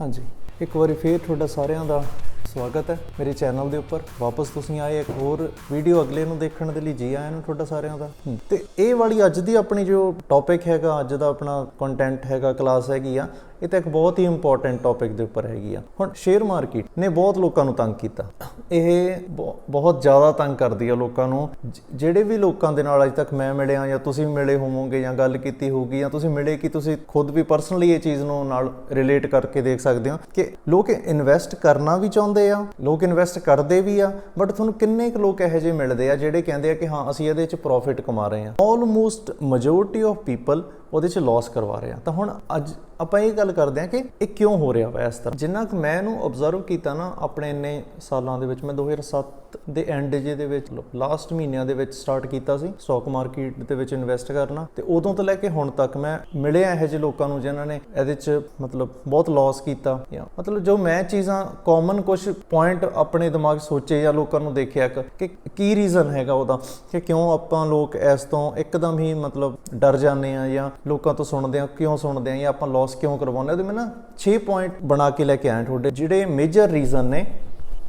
ਹਾਂਜੀ। ਇੱਕ ਵਾਰੀ ਫੇਰ ਤੁਹਾਡਾ ਸਾਰਿਆਂ ਦਾ ਸਵਾਗਤ ਹੈ ਮੇਰੇ ਚੈਨਲ ਦੇ ਉੱਪਰ। ਵਾਪਸ ਤੁਸੀਂ ਆਏ ਇੱਕ ਹੋਰ ਵੀਡੀਓ ਅਗਲੇ ਨੂੰ ਦੇਖਣ ਦੇ ਲਈ ਜੀ ਆਇਆਂ ਨੂੰ ਤੁਹਾਡਾ ਸਾਰਿਆਂ ਦਾ। ਤੇ ਇਹ ਵਾਲੀ ਅੱਜ ਦੀ ਆਪਣੀ ਜੋ ਟੌਪਿਕ ਹੈਗਾ ਅੱਜ ਦਾ ਆਪਣਾ ਕੰਟੈਂਟ ਹੈਗਾ ਕਲਾਸ ਹੈਗੀ ਆ ਇਹ ਤਾਂ ਇੱਕ ਬਹੁਤ ਹੀ ਇੰਪੋਰਟੈਂਟ ਟੌਪਿਕ ਦੇ ਉੱਪਰ ਹੈਗੀ ਆ। ਹੁਣ ਸ਼ੇਅਰ ਮਾਰਕੀਟ ਨੇ ਬਹੁਤ ਲੋਕਾਂ ਨੂੰ ਤੰਗ ਕੀਤਾ। ਇਹ ਬਹੁ- ਬਹੁਤ ਜ਼ਿਆਦਾ ਤੰਗ ਕਰਦੀ ਆ ਲੋਕਾਂ ਨੂੰ। ਜ- ਜਿਹੜੇ ਵੀ ਲੋਕਾਂ ਦੇ ਨਾਲ ਅੱਜ ਤੱਕ ਮੈਂ ਮਿਲਿਆ ਜਾਂ ਤੁਸੀਂ ਵੀ ਮਿਲੇ ਹੋਵੋਗੇ ਜਾਂ ਗੱਲ ਕੀਤੀ ਹੋਊਗੀ ਜਾਂ ਤੁਸੀਂ ਮਿਲੇ ਕਿ ਤੁਸੀਂ ਖੁਦ ਵੀ ਪਰਸਨਲੀ ਇਹ ਚੀਜ਼ ਨੂੰ ਨਾਲ ਰਿਲੇਟ ਕਰਕੇ ਦੇਖ ਸਕਦੇ ਹੋ ਕਿ ਲੋਕ ਇਨਵੈਸਟ ਕਰਨਾ ਵੀ ਚਾਹੁੰਦੇ ਆ, ਲੋਕ ਇਨਵੈਸਟ ਕਰਦੇ ਵੀ ਆ ਬਟ ਤੁਹਾਨੂੰ ਕਿੰਨੇ ਕੁ ਲੋਕ ਇਹੋ ਜਿਹੇ ਮਿਲਦੇ ਆ ਜਿਹੜੇ ਕਹਿੰਦੇ ਆ ਕਿ ਹਾਂ, ਅਸੀਂ ਇਹਦੇ 'ਚ ਪ੍ਰੋਫਿਟ ਕਮਾ ਰਹੇ ਆ। ਆਲਮੋਸਟ ਮੈਜੋਰਿਟੀ ਆਫ ਪੀਪਲ ਉਹਦੇ 'ਚ ਲਾਸ ਕਰਵਾ ਰਹੇ ਆ। ਤਾਂ ਹੁਣ ਅੱਜ ਆਪਾਂ ਇਹ ਗੱਲ ਕਰਦੇ ਆ ਕਿ ਇਹ ਕਿਉਂ ਹੋ ਰਿਹਾ ਵਾ ਇਸ ਤਰ੍ਹਾਂ? ਜਿੰਨਾ ਕਿ ਮੈਂ ਇਹਨੂੰ ਆਬਜ਼ਰਵ ਕੀਤਾ ਨਾ ਆਪਣੇ ਇੰਨੇ ਸਾਲਾਂ ਦੇ ਵਿੱਚ, ਮੈਂ 2007 ਦੇ ਐਂਡ ਜੇ ਦੇ ਵਿੱਚ ਲਾਸਟ ਮਹੀਨਿਆਂ ਦੇ ਵਿੱਚ ਸਟਾਰਟ ਕੀਤਾ ਸੀ ਸਟਾਕ ਮਾਰਕੀਟ ਦੇ ਵਿੱਚ ਇਨਵੈਸਟ ਕਰਨਾ। ਤੇ ਉਦੋਂ ਤੋਂ ਲੈ ਕੇ ਹੁਣ ਤੱਕ ਮੈਂ ਮਿਲਿਆ ਇਹੋ ਜਿਹੇ ਲੋਕਾਂ ਨੂੰ ਜਿਨ੍ਹਾਂ ਨੇ ਇਹਦੇ 'ਚ ਮਤਲਬ ਬਹੁਤ ਲਾਸ ਕੀਤਾ। ਜਾਂ ਮਤਲਬ ਜੋ ਮੈਂ ਚੀਜ਼ਾਂ ਕਾਮਨ ਕੁਝ ਪੁਆਇੰਟ ਆਪਣੇ ਦਿਮਾਗ ਸੋਚੇ ਜਾਂ ਲੋਕਾਂ ਨੂੰ ਦੇਖਿਆ ਕਿ ਕਿ ਕੀ ਰੀਜ਼ਨ ਹੈਗਾ ਉਹਦਾ? ਕਿ ਕਿਉਂ ਆਪਾਂ ਲੋਕ ਇਸ ਤੋਂ ਇੱਕਦਮ ਹੀ ਮਤਲਬ ਡਰ ਜਾਂਦੇ ਆ ਜਾਂ ਲੋਕਾਂ ਤੋਂ ਸੁਣਦੇ ਆ ਕਿਉਂ ਸੁਣਦੇ ਆ ਜਾਂ ਆਪਾਂ ਲਾਸ ਕਿਉਂ ਕਰਵਾਉਂਦੇ ਆ ਉਹਦੇ ਮੈਂ ਨਾ 6 ਪੁਆਇੰਟ ਬਣਾ ਕੇ ਲੈ ਕੇ ਆਇਆ ਤੁਹਾਡੇ, ਜਿਹੜੇ ਮੇਜਰ ਰੀਜ਼ਨ ਨੇ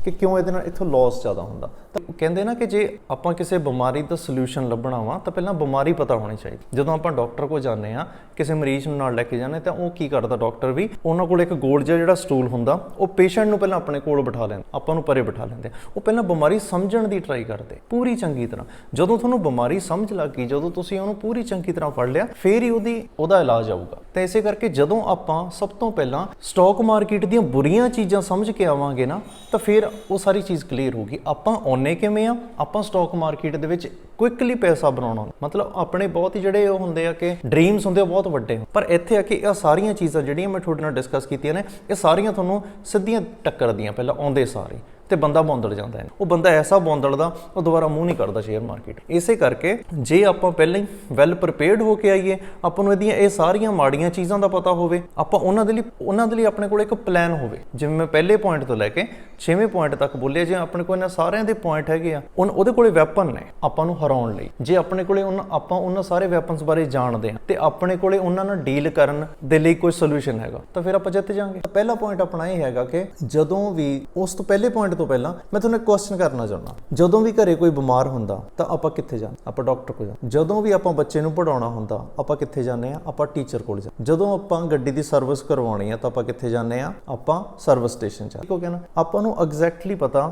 ਕਿ ਕਿਉਂ ਇਹਦੇ ਨਾਲ ਇੱਥੋਂ ਲਾਸ ਜ਼ਿਆਦਾ ਹੁੰਦਾ? ਕਹਿੰਦੇ ਨਾ ਕਿ ਜੇ ਆਪਾਂ ਕਿਸੇ ਬਿਮਾਰੀ ਦਾ ਸੋਲੂਸ਼ਨ ਲੱਭਣਾ ਵਾ, ਤਾਂ ਪਹਿਲਾਂ ਬਿਮਾਰੀ ਪਤਾ ਹੋਣੀ ਚਾਹੀਦੀ। ਜਦੋਂ ਆਪਾਂ ਡਾਕਟਰ ਕੋਲ ਜਾਂਦੇ ਆ ਕਿਸੇ ਮਰੀਜ਼ ਨੂੰ ਨਾਲ ਲੈ ਕੇ ਜਾਂਦੇ, ਤਾਂ ਉਹ ਕੀ ਕਰਦਾ ਡਾਕਟਰ ਵੀ, ਉਹਨਾਂ ਕੋਲ ਇੱਕ ਗੋਲ ਜਿਹਾ ਜਿਹੜਾ ਸਟੂਲ ਹੁੰਦਾ, ਉਹ ਪੇਸ਼ੈਂਟ ਨੂੰ ਪਹਿਲਾਂ ਆਪਣੇ ਕੋਲ ਬਿਠਾ ਲੈਂਦਾ, ਆਪਾਂ ਨੂੰ ਪਰੇ ਬਿਠਾ ਲੈਂਦੇ। ਉਹ ਪਹਿਲਾਂ ਬਿਮਾਰੀ ਸਮਝਣ ਦੀ ਟਰਾਈ ਕਰਦੇ, ਪੂਰੀ ਚੰਗੀ ਤਰ੍ਹਾਂ। ਜਦੋਂ ਤੁਹਾਨੂੰ ਬਿਮਾਰੀ ਸਮਝ ਲੱਗ ਗਈ, ਜਦੋਂ ਤੁਸੀਂ ਉਹਨੂੰ ਪੂਰੀ ਚੰਗੀ ਤਰ੍ਹਾਂ ਫੜ ਲਿਆ, ਫੇਰ ਹੀ ਉਹਦੀ, ਉਹਦਾ ਇਲਾਜ ਆਊਗਾ। ਤਾਂ ਇਸੇ ਕਰਕੇ ਜਦੋਂ ਆਪਾਂ ਸਭ ਤੋਂ ਪਹਿਲਾਂ ਸਟਾਕ ਮਾਰਕੀਟ ਦੀਆਂ ਬੁਰੀਆਂ ਚੀਜ਼ਾਂ ਸਮਝ ਕੇ ਆਵਾਂਗੇ ਨਾ, ਤਾਂ ਫਿਰ ਉਹ ਸਾਰੀ ਚੀਜ਼ ਕਲੀਅਰ ਹੋਊਗੀ। ਆਪਾਂ ਆਉਨੇ ਕਿਵੇਂ ਆ? ਆਪਾਂ ਸਟਾਕ ਮਾਰਕੀਟ ਦੇ ਵਿੱਚ ਕੁਇਕਲੀ ਪੈਸਾ ਬਣਾਉਣਾ। ਮਤਲਬ ਆਪਣੇ ਬਹੁਤ ਹੀ ਜਿਹੜੇ ਉਹ ਹੁੰਦੇ ਆ ਕਿ ਡ੍ਰੀਮਸ ਹੁੰਦੇ ਆ ਬਹੁਤ ਵੱਡੇ ਪਰ ਇੱਥੇ ਆ ਕਿ ਇਹ ਸਾਰੀਆਂ ਚੀਜ਼ਾਂ ਜਿਹੜੀਆਂ ਮੈਂ ਤੁਹਾਡੇ ਨਾਲ ਡਿਸਕਸ ਕੀਤੀਆਂ ਨੇ, ਇਹ ਸਾਰੀਆਂ ਤੁਹਾਨੂੰ ਸਿੱਧੀਆਂ ਟੱਕਰਦੀਆਂ ਪਹਿਲਾਂ ਆਉਂਦੇ ਸਾਰੇ। ਤੇ ਬੰਦਾ ਬੌਂਦਲ ਜਾਂਦਾ ਹੈ। ਉਹ ਬੰਦਾ ਐਸਾ ਬੌਂਦਲਦਾ, ਉਹ ਦੁਬਾਰਾ ਮੂੰਹ ਨਹੀਂ ਕਰਦਾ ਸ਼ੇਅਰ ਮਾਰਕੀਟ ਇਸੇ ਕਰਕੇ ਜੇ ਆਪਾਂ ਪਹਿਲਾਂ ਹੀ ਵੈਲ ਪ੍ਰਿਪੇਅਰਡ ਹੋ ਕੇ ਆਈਏ, ਆਪਾਂ ਨੂੰ ਇਹਦੀਆਂ ਇਹ ਸਾਰੀਆਂ ਮਾੜੀਆਂ ਚੀਜ਼ਾਂ ਦਾ ਪਤਾ ਹੋਵੇ, ਆਪਾਂ ਉਹਨਾਂ ਦੇ ਲਈ, ਉਹਨਾਂ ਦੇ ਲਈ ਆਪਣੇ ਕੋਲ ਇੱਕ ਪਲਾਨ ਹੋਵੇ। ਜਿਵੇਂ ਮੈਂ ਪਹਿਲੇ ਪੁਆਇੰਟ ਤੋਂ ਲੈ ਕੇ 6ਵੇਂ ਪੁਆਇੰਟ ਤੱਕ ਬੋਲਿਆ, ਜੇ ਆਪਣੇ ਕੋਲ ਇਹਨਾਂ ਸਾਰਿਆਂ ਦੇ ਪੁਆਇੰਟ ਹੈਗੇ ਆ ਉਨ- ਉਹਦੇ ਕੋਲੇ ਵੈਪਨ ਨੇ, ਆਪਾਂ ਨੂੰ ਹਰਾਉਣ ਲਈ। ਜੇ ਆਪਣੇ ਕੋਲੇ ਉਹਨਾਂ, ਆਪਾਂ ਉਹਨਾਂ ਸਾਰੇ ਵੈਪਨਸ ਬਾਰੇ ਜਾਣਦੇ ਹਾਂ, ਤੇ ਆਪਣੇ ਕੋਲੇ ਉਹਨਾਂ ਨਾਲ ਡੀਲ ਕਰਨ ਦੇ ਲਈ ਕੋਈ ਸੋਲੂਸ਼ਨ ਹੈਗਾ, ਤਾਂ ਫਿਰ ਆਪਾਂ ਜਿੱਤ ਜਾਾਂਗੇ। ਪਹਿਲਾ ਪੁਆਇੰਟ ਆਪਣਾ ਇਹ ਹੈਗਾ ਕਿ ਜਦੋਂ ਵੀ, ਉਸ ਤੋਂ ਪਹਿਲੇ ਪੁਆਇੰਟ ਤੋਂ ਪਹਿਲਾਂ ਮੈਂ ਤੁਹਾਨੂੰ ਇੱਕ ਕੁਐਸਚਨ ਕਰਨਾ ਚਾਹੁੰਦਾ। ਜਦੋਂ ਵੀ ਘਰੇ ਕੋਈ ਬਿਮਾਰ ਹੁੰਦਾ, ਤਾਂ ਆਪਾਂ ਕਿੱਥੇ ਜਾਂਦੇ ਆਪਾਂ ਡਾਕਟਰ ਕੋਲ ਜਾਂਦੇ ਜਦੋਂ ਵੀ ਆਪਾਂ ਬੱਚੇ ਨੂੰ ਪੜਾਉਣਾ ਹੁੰਦਾ, ਆਪਾਂ ਕਿੱਥੇ ਜਾਂਦੇ ਆ ਆਪਾਂ ਟੀਚਰ ਕੋਲ ਜਾਂਦੇ ਜਦੋਂ ਆਪਾਂ ਗੱਡੀ ਦੀ ਸਰਵਿਸ ਕਰਵਾਉਣੀ ਆ ਤਾਂ ਆਪਾਂ ਕਿੱਥੇ ਜਾਂਦੇ ਆ ਆਪਾਂ ਸਰਵਿਸ ਸਟੇਸ਼ਨ ਜਾਂਦੇ ਠੀਕ ਹੋ ਗਿਆ ਨਾ? ਆਪਾਂ ਨੂੰ ਐਗਜ਼ੈਕਟਲੀ ਪਤਾ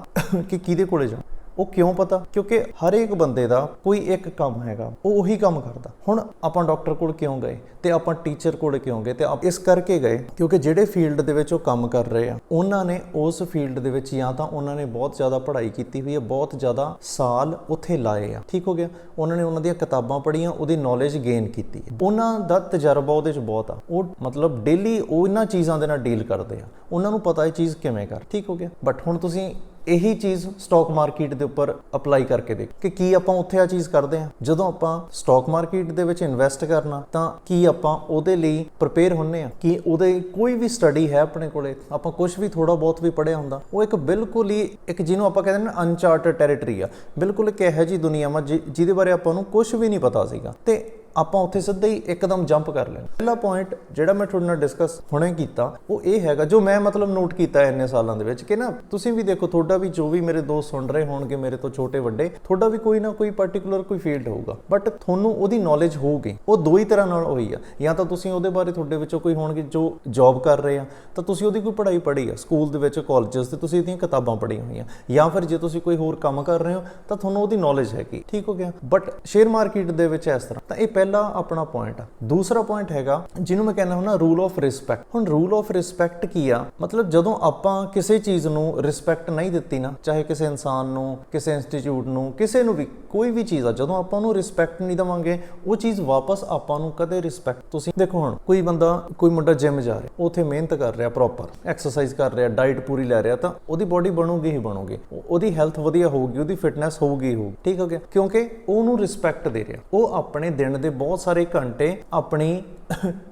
ਕਿ ਕਿਹਦੇ ਕੋਲੇ ਜਾਣਾ। ਉਹ ਕਿਉਂ ਪਤਾ? ਕਿਉਂਕਿ ਹਰੇਕ ਬੰਦੇ ਦਾ ਕੋਈ ਇੱਕ ਕੰਮ ਹੈਗਾ, ਉਹ ਉਹੀ ਕੰਮ ਕਰਦਾ। ਹੁਣ ਆਪਾਂ ਡਾਕਟਰ ਕੋਲ ਕਿਉਂ ਗਏ ਤੇ ਆਪਾਂ ਟੀਚਰ ਕੋਲ ਕਿਉਂ ਗਏ ਤੇ ਆਪ ਇਸ ਕਰਕੇ ਗਏ ਕਿਉਂਕਿ ਜਿਹੜੇ ਫੀਲਡ ਦੇ ਵਿੱਚ ਉਹ ਕੰਮ ਕਰ ਰਹੇ ਆ, ਉਹਨਾਂ ਨੇ ਉਸ ਫੀਲਡ ਦੇ ਵਿੱਚ ਜਾਂ ਤਾਂ ਉਹਨਾਂ ਨੇ ਬਹੁਤ ਜ਼ਿਆਦਾ ਪੜ੍ਹਾਈ ਕੀਤੀ ਹੋਈ ਹੈ ਬਹੁਤ ਜ਼ਿਆਦਾ ਸਾਲ ਉੱਥੇ ਲਾਏ ਆ। ਠੀਕ ਹੋ ਗਿਆ? ਉਹਨਾਂ ਨੇ ਉਹਨਾਂ ਦੀਆਂ ਕਿਤਾਬਾਂ ਪੜ੍ਹੀਆਂ, ਉਹਦੀ ਨੌਲੇਜ ਗੇਨ ਕੀਤੀ। ਉਹਨਾਂ ਦਾ ਤਜਰਬਾ ਉਹਦੇ 'ਚ ਬਹੁਤ ਆ। ਉਹ ਮਤਲਬ ਡੇਲੀ ਉਹ ਇਹਨਾਂ ਚੀਜ਼ਾਂ ਦੇ ਨਾਲ ਡੀਲ ਕਰਦੇ ਆ। ਉਹਨਾਂ ਨੂੰ ਪਤਾ ਇਹ ਚੀਜ਼ ਕਿਵੇਂ ਕਰ। ਠੀਕ ਹੋ ਗਿਆ? ਬਟ ਹੁਣ ਤੁਸੀਂ ਇਹੀ ਚੀਜ਼ ਸਟਾਕ ਮਾਰਕੀਟ ਦੇ ਉੱਪਰ ਅਪਲਾਈ ਕਰਕੇ ਦੇਖ ਕਿ ਕੀ ਆਪਾਂ ਉੱਥੇ ਆ ਚੀਜ਼ ਕਰਦੇ ਹਾਂ। ਜਦੋਂ ਆਪਾਂ ਸਟਾਕ ਮਾਰਕੀਟ ਦੇ ਵਿੱਚ ਇਨਵੈਸਟ ਕਰਨਾ, ਤਾਂ ਕੀ ਆਪਾਂ ਉਹਦੇ ਲਈ ਪ੍ਰਪੇਅਰ ਹੁੰਨੇ ਆ ਕਿ ਉਹਦੇ ਕੋਈ ਵੀ ਸਟੱਡੀ ਹੈ ਆਪਣੇ ਕੋਲੇ। ਆਪਾਂ ਕੁਝ ਵੀ ਥੋੜਾ ਬਹੁਤ ਵੀ ਪੜਿਆ ਹੁੰਦਾ, ਉਹ ਇੱਕ ਬਿਲਕੁਲ ਹੀ ਇੱਕ ਜਿਹਨੂੰ ਆਪਾਂ ਕਹਿੰਦੇ ਨੇ ਅਨਚਾਰਟਡ ਟੈਰੀਟਰੀ ਆ। ਬਿਲਕੁਲ ਇੱਕ ਇਹੋ ਜੀ ਦੁਨੀਆ ਮਾ ਜਿਹਦੇ ਬਾਰੇ ਆਪਾਂ ਨੂੰ ਕੁਝ ਵੀ ਨਹੀਂ ਪਤਾ ਸੀਗਾ। ਤੇ ਆਪਾਂ ਉੱਥੇ ਸਿੱਧਾ ਹੀ ਇੱਕਦਮ ਜੰਪ ਕਰ ਲੈਣਾ ਪਹਿਲਾ ਪੁਆਇੰਟ ਜਿਹੜਾ ਮੈਂ ਤੁਹਾਡੇ ਨਾਲ ਡਿਸਕਸ ਹੁਣੇ ਕੀਤਾ, ਉਹ ਇਹ ਹੈਗਾ, ਜੋ ਮੈਂ ਮਤਲਬ ਨੋਟ ਕੀਤਾ ਇੰਨੇ ਸਾਲਾਂ ਦੇ ਵਿੱਚ ਕਿ ਨਾ ਤੁਸੀਂ ਵੀ ਦੇਖੋ, ਤੁਹਾਡਾ ਵੀ ਜੋ ਵੀ ਮੇਰੇ ਦੋਸਤ ਸੁਣ ਰਹੇ ਹੋਣਗੇ, ਮੇਰੇ ਤੋਂ ਛੋਟੇ ਵੱਡੇ, ਤੁਹਾਡਾ ਵੀ ਕੋਈ ਨਾ ਕੋਈ ਪਾਰਟਿਕੂਲਰ ਕੋਈ ਫੀਲਡ ਹੋਊਗਾ। ਬਟ ਤੁਹਾਨੂੰ ਉਹਦੀ ਨੌਲੇਜ ਹੋਊਗੀ। ਉਹ ਦੋ ਹੀ ਤਰ੍ਹਾਂ ਨਾਲ ਹੋਈ ਆ। ਜਾਂ ਤਾਂ ਤੁਸੀਂ ਉਹਦੇ ਬਾਰੇ ਤੁਹਾਡੇ ਵਿੱਚੋਂ ਕੋਈ ਹੋਣਗੇ ਜੋ ਜੌਬ ਕਰ ਰਹੇ ਆ, ਤਾਂ ਤੁਸੀਂ ਉਹਦੀ ਕੋਈ ਪੜ੍ਹਾਈ ਪੜ੍ਹੀ ਆ। ਸਕੂਲ ਦੇ ਵਿੱਚ ਕਾਲਜਸ ਤੇ ਤੁਸੀਂ ਇਹਦੀਆਂ ਕਿਤਾਬਾਂ ਪੜ੍ਹੀਆਂ ਹੋਈਆਂ। ਜਾਂ ਫਿਰ ਜੇ ਤੁਸੀਂ ਕੋਈ ਹੋਰ ਕੰਮ ਕਰ ਰਹੇ ਹੋ, ਤਾਂ ਤੁਹਾਨੂੰ ਉਹਦੀ ਨੌਲੇਜ ਹੈਗੀ। ਠੀਕ ਹੋ ਗਿਆ? ਬਟ ਸ਼ੇਅਰ ਮਾਰਕੀਟ ਦੇ ਵਿੱਚ ਇਸ ਤਰ੍ਹਾਂ। ਤਾਂ ਇਹ ਪਹਿਲਾ ਆਪਣਾ ਪੁਆਇੰਟ ਆ। ਦੂਸਰਾ ਪੁਆਇੰਟ ਹੈਗਾ, ਜਿਹਨੂੰ ਮੈਂ ਕਹਿੰਦਾ ਹੁੰਦਾ ਰੂਲ ਆਫ ਰਿਸਪੈਕਟ ਹੁਣ ਰੂਲ ਆਫ ਰਿਸਪੈਕਟ ਕੀ ਆ? ਮਤਲਬ ਜਦੋਂ ਆਪਾਂ ਕਿਸੇ ਚੀਜ਼ ਨੂੰ ਰਿਸਪੈਕਟ ਨਹੀਂ ਦਿੱਤੀ ਨਾ, ਚਾਹੇ ਕਿਸੇ ਇਨਸਾਨ ਨੂੰ, ਕਿਸੇ ਇੰਸਟੀਚਿਊਟ ਨੂੰ, ਕਿਸੇ ਨੂੰ ਵੀ, ਕੋਈ ਵੀ ਚੀਜ਼ ਆ, ਜਦੋਂ ਆਪਾਂ ਉਹਨੂੰ ਰਿਸਪੈਕਟ ਨਹੀਂ ਦਵਾਂਗੇ, ਉਹ ਚੀਜ਼ ਵਾਪਸ ਆਪਾਂ ਨੂੰ ਕਦੇ ਰਿਸਪੈਕਟ ਤੁਸੀਂ ਦੇਖੋ ਹੁਣ, ਕੋਈ ਬੰਦਾ, ਕੋਈ ਮੁੰਡਾ ਜਿਮ ਜਾ ਰਿਹਾ ਉੱਥੇ ਮਿਹਨਤ ਕਰ ਰਿਹਾ ਪ੍ਰੋਪਰ ਐਕਸਰਸਾਈਜ਼ ਕਰ ਰਿਹਾ ਡਾਈਟ ਪੂਰੀ ਲੈ ਰਿਹਾ, ਤਾਂ ਉਹਦੀ ਬਾਡੀ ਬਣੂਗੀ ਹੀ ਬਣੂਗੀ। ਉਹਦੀ ਹੈਲਥ ਵਧੀਆ ਹੋਊਗੀ, ਉਹਦੀ ਫਿਟਨੈਸ ਹੋਊਗੀ ਹੀ ਹੋਊਗੀ। ਠੀਕ ਹੋ ਗਿਆ? ਕਿਉਂਕਿ ਉਹਨੂੰ ਰਿਸਪੈਕਟ ਦੇ ਰਿਹਾ। ਉਹ ਆਪਣੇ ਦਿਨ ਦੇ ਬਹੁਤ ਸਾਰੇ ਘੰਟੇ ਆਪਣੀ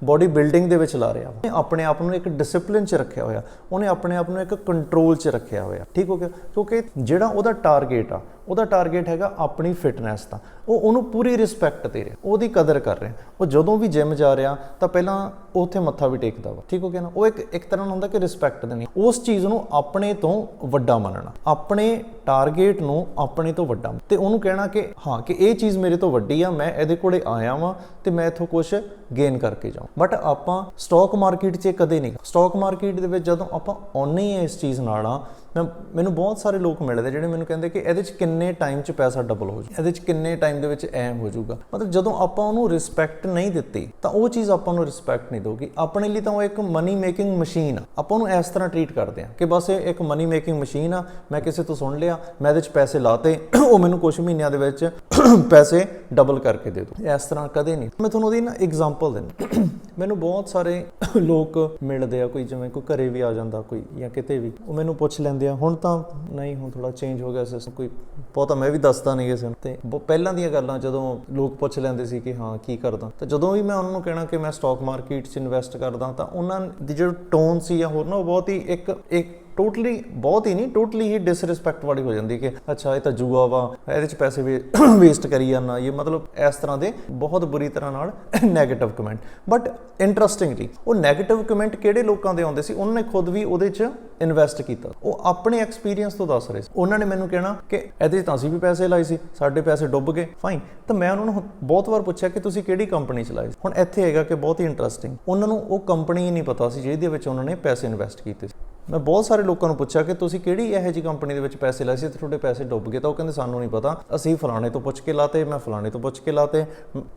ਬੋਡੀ ਬਿਲਡਿੰਗ ਦੇ ਵਿੱਚ ਲਾ ਰਿਹਾ ਵਾ। ਆਪਣੇ ਆਪ ਨੂੰ ਇੱਕ ਡਿਸਪਲਿਨ 'ਚ ਰੱਖਿਆ ਹੋਇਆ। ਉਹਨੇ ਆਪਣੇ ਆਪ ਨੂੰ ਇੱਕ ਕੰਟਰੋਲ 'ਚ ਰੱਖਿਆ ਹੋਇਆ। ਠੀਕ ਹੋ ਗਿਆ? ਕਿਉਂਕਿ ਜਿਹੜਾ ਉਹਦਾ ਟਾਰਗੇਟ ਆ ਉਹਦਾ ਟਾਰਗੇਟ ਹੈਗਾ ਆਪਣੀ ਫਿਟਨੈਸ ਦਾ। ਉਹ ਉਹਨੂੰ ਪੂਰੀ ਰਿਸਪੈਕਟ ਦੇ ਰਿਹਾ। ਉਹਦੀ ਕਦਰ ਕਰ ਰਿਹਾ। ਉਹ ਜਦੋਂ ਵੀ ਜਿਮ ਜਾ ਰਿਹਾ, ਤਾਂ ਪਹਿਲਾਂ ਉਹ ਉੱਥੇ ਮੱਥਾ ਵੀ ਟੇਕਦਾ ਵਾ। ਠੀਕ ਹੋ ਗਿਆ ਨਾ? ਉਹ ਇੱਕ ਇੱਕ ਤਰ੍ਹਾਂ ਨਾਲ ਹੁੰਦਾ ਕਿ ਰਿਸਪੈਕਟ ਦੇਣੀ। ਉਸ ਚੀਜ਼ ਨੂੰ ਆਪਣੇ ਤੋਂ ਵੱਡਾ ਮੰਨਣਾ। ਆਪਣੇ ਟਾਰਗੇਟ ਨੂੰ ਆਪਣੇ ਤੋਂ ਵੱਡਾ ਤੇ ਉਹਨੂੰ ਕਹਿਣਾ ਕਿ, ਹਾਂ, ਕਿ ਇਹ ਚੀਜ਼ ਮੇਰੇ ਤੋਂ ਵੱਡੀ ਆ, ਮੈਂ ਇਹਦੇ ਕੋਲੇ ਆਇਆ ਵਾਂ ਤੇ ਮੈਂ ਇਥੋਂ ਕੁਝ ਗੇਨ ਕਰਕੇ ਜਾਵਾਂ ਬਟ ਆਪਾਂ ਸਟਾਕ ਮਾਰਕੀਟ 'ਚ ਇਹ ਕਦੇ ਨਹੀਂ ਸਟਾਕ ਮਾਰਕੀਟ ਦੇ ਵਿੱਚ ਜਦੋਂ ਆਪਾਂ ਆਉਨੇ ਹੀ ਇਸ ਚੀਜ਼ ਨਾਲ ਆ ਮੈਂ, ਮੈਨੂੰ ਬਹੁਤ ਸਾਰੇ ਲੋਕ ਮਿਲਦੇ ਜਿਹੜੇ ਮੈਨੂੰ ਕਹਿੰਦੇ ਕਿ ਇਹਦੇ 'ਚ ਕਿੰਨੇ ਕਿੰਨੇ ਟਾਈਮ 'ਚ ਪੈਸਾ ਡਬਲ ਹੋ ਜਾਊ? ਇਹਦੇ 'ਚ ਕਿੰਨੇ ਟਾਈਮ ਦੇ ਵਿੱਚ ਐਮ ਹੋ ਜਾਊਗਾ? ਮਤਲਬ ਜਦੋਂ ਆਪਾਂ ਉਹਨੂੰ ਰਿਸਪੈਕਟ ਨਹੀਂ ਦਿੱਤੀ, ਤਾਂ ਉਹ ਚੀਜ਼ ਆਪਾਂ ਨੂੰ ਰਿਸਪੈਕਟ ਨਹੀਂ ਦੋਗੀ ਆਪਣੇ ਲਈ ਤਾਂ ਉਹ ਇੱਕ ਮਨੀ ਮੇਕਿੰਗ ਮਸ਼ੀਨ ਆ। ਆਪਾਂ ਉਹਨੂੰ ਇਸ ਤਰ੍ਹਾਂ ਟਰੀਟ ਕਰਦੇ ਆ ਕਿ ਬਸ ਇਹ ਇੱਕ ਮਨੀ ਮੇਕਿੰਗ ਮਸ਼ੀਨ ਆ, ਮੈਂ ਕਿਸੇ ਤੋਂ ਸੁਣ ਲਿਆ, ਮੈਂ ਇਹਦੇ 'ਚ ਪੈਸੇ ਲਾਤੇ, ਉਹ ਮੈਨੂੰ ਕੁਝ ਮਹੀਨਿਆਂ ਦੇ ਵਿੱਚ ਪੈਸੇ ਡਬਲ ਕਰਕੇ ਦੇ ਦੋ। ਇਸ ਤਰ੍ਹਾਂ ਕਦੇ ਨਹੀਂ। ਮੈਂ ਤੁਹਾਨੂੰ ਉਹਦੀ ਨਾ ਐਗਜ਼ਾਮਪਲ ਦਿੰਦਾ। ਮੈਨੂੰ ਬਹੁਤ ਸਾਰੇ ਲੋਕ ਮਿਲਦੇ ਆ, ਕੋਈ ਜਿਵੇਂ ਕੋਈ ਘਰੇ ਵੀ ਆ ਜਾਂਦਾ ਕੋਈ ਜਾਂ ਕਿਤੇ ਵੀ, ਉਹ ਮੈਨੂੰ ਪੁੱਛ ਲੈਂਦੇ ਆ, ਹੁਣ ਤਾਂ ਨਹੀਂ, ਹੁਣ ਥੋੜਾ ਚੇਂਜ ਹੋ ਗਿਆ ਸਿਸਟਮ ਕੋਈ ਬਹੁਤਾ ਮੈਂ ਵੀ ਦੱਸਦਾ ਨਹੀਂ ਕਿਸੇ ਨੂੰ। ਤੇ ਪਹਿਲਾਂ ਦੀਆਂ ਗੱਲਾਂ ਜਦੋਂ ਲੋਕ ਪੁੱਛ ਲੈਂਦੇ ਸੀ ਕਿ ਹਾਂ, ਕੀ ਕਰਦਾ, ਤਾਂ ਜਦੋਂ ਵੀ ਮੈਂ ਉਹਨਾਂ ਨੂੰ ਕਹਿਣਾ ਕਿ ਮੈਂ ਸਟਾਕ ਮਾਰਕੀਟ 'ਚ ਇਨਵੈਸਟ ਕਰਦਾ ਤਾਂ ਉਹਨਾਂ ਦੀ ਜਿਹੜਾ ਟੋਨ ਸੀ ਜਾਂ ਹੋਰ ਨਾ, ਉਹ ਬਹੁਤ ਹੀ ਇੱਕ ਇੱਕ ਟੋਟਲੀ ਬਹੁਤ ਹੀ ਨਹੀਂ, ਟੋਟਲੀ ਹੀ ਡਿਸਰਿਸਪੈਕਟ ਵਾਲੀ ਹੋ ਜਾਂਦੀ ਕਿ ਅੱਛਾ, ਇਹ ਤਾਂ ਜੂਆ ਵਾ, ਇਹਦੇ ਚ ਪੈਸੇ ਵੇਸਟ ਕਰੀ ਜਾਂਦਾ, ਇਹ ਮਤਲਬ ਇਸ ਤਰ੍ਹਾਂ ਦੇ ਬਹੁਤ ਬੁਰੀ ਤਰ੍ਹਾਂ ਨਾਲ 네ਗੇਟਿਵ ਕਮੈਂਟ ਬਟ ਇੰਟਰਸਟਿੰਗਲੀ ਉਹ 네ਗੇਟਿਵ ਕਮੈਂਟ ਕਿਹੜੇ ਲੋਕਾਂ ਦੇ ਆਉਂਦੇ ਸੀ? ਉਹਨਾਂ ਨੇ ਖੁਦ ਵੀ ਉਹਦੇ ਚ ਇਨਵੈਸਟ ਕੀਤਾ। ਉਹ ਆਪਣੇ ਐਕਸਪੀਰੀਅੰਸ ਤੋਂ ਦੱਸ ਰਹੇ ਸੀ। ਉਹਨਾਂ ਨੇ ਮੈਨੂੰ ਕਹਿਣਾ ਕਿ ਇਹਦੇ 'ਚ ਤਾਂ ਅਸੀਂ ਵੀ ਪੈਸੇ ਲਾਏ ਸੀ, ਸਾਡੇ ਪੈਸੇ ਡੁੱਬ ਗਏ। ਫਾਈਨ ਤਾਂ ਮੈਂ ਉਹਨਾਂ ਨੂੰ ਬਹੁਤ ਵਾਰ ਪੁੱਛਿਆ ਕਿ ਤੁਸੀਂ ਕਿਹੜੀ ਕੰਪਨੀ ਚ ਲਾਏ ਸੀ? ਹੁਣ ਇੱਥੇ ਹੈਗਾ ਕਿ ਬਹੁਤ ਹੀ ਇੰਟਰਸਟਿੰਗ ਉਹਨਾਂ ਨੂੰ ਉਹ ਕੰਪਨੀ ਹੀ ਨਹੀਂ ਪਤਾ ਸੀ, ਜਿਹਦੇ ਵਿੱਚ ਉਹਨਾਂ ਨੇ ਪੈਸੇ ਇਨਵੈਸਟ ਕੀਤੇ ਸੀ। ਮੈਂ ਬਹੁਤ ਸਾਰੇ ਲੋਕਾਂ ਨੂੰ ਪੁੱਛਿਆ ਕਿ ਤੁਸੀਂ ਕਿਹੜੀ ਇਹੋ ਜਿਹੀ ਕੰਪਨੀ ਦੇ ਵਿੱਚ ਪੈਸੇ ਲਾਏ ਸੀ ਤੇ ਤੁਹਾਡੇ ਪੈਸੇ ਡੁੱਬ ਗਏ ਤਾਂ ਉਹ ਕਹਿੰਦੇ ਸਾਨੂੰ ਨਹੀਂ ਪਤਾ। ਅਸੀਂ ਫਲਾਣੇ ਤੋਂ ਪੁੱਛ ਕੇ ਲਾਤੇ, ਮੈਂ ਫਲਾਣੇ ਤੋਂ ਪੁੱਛ ਕੇ ਲਾਤੇ।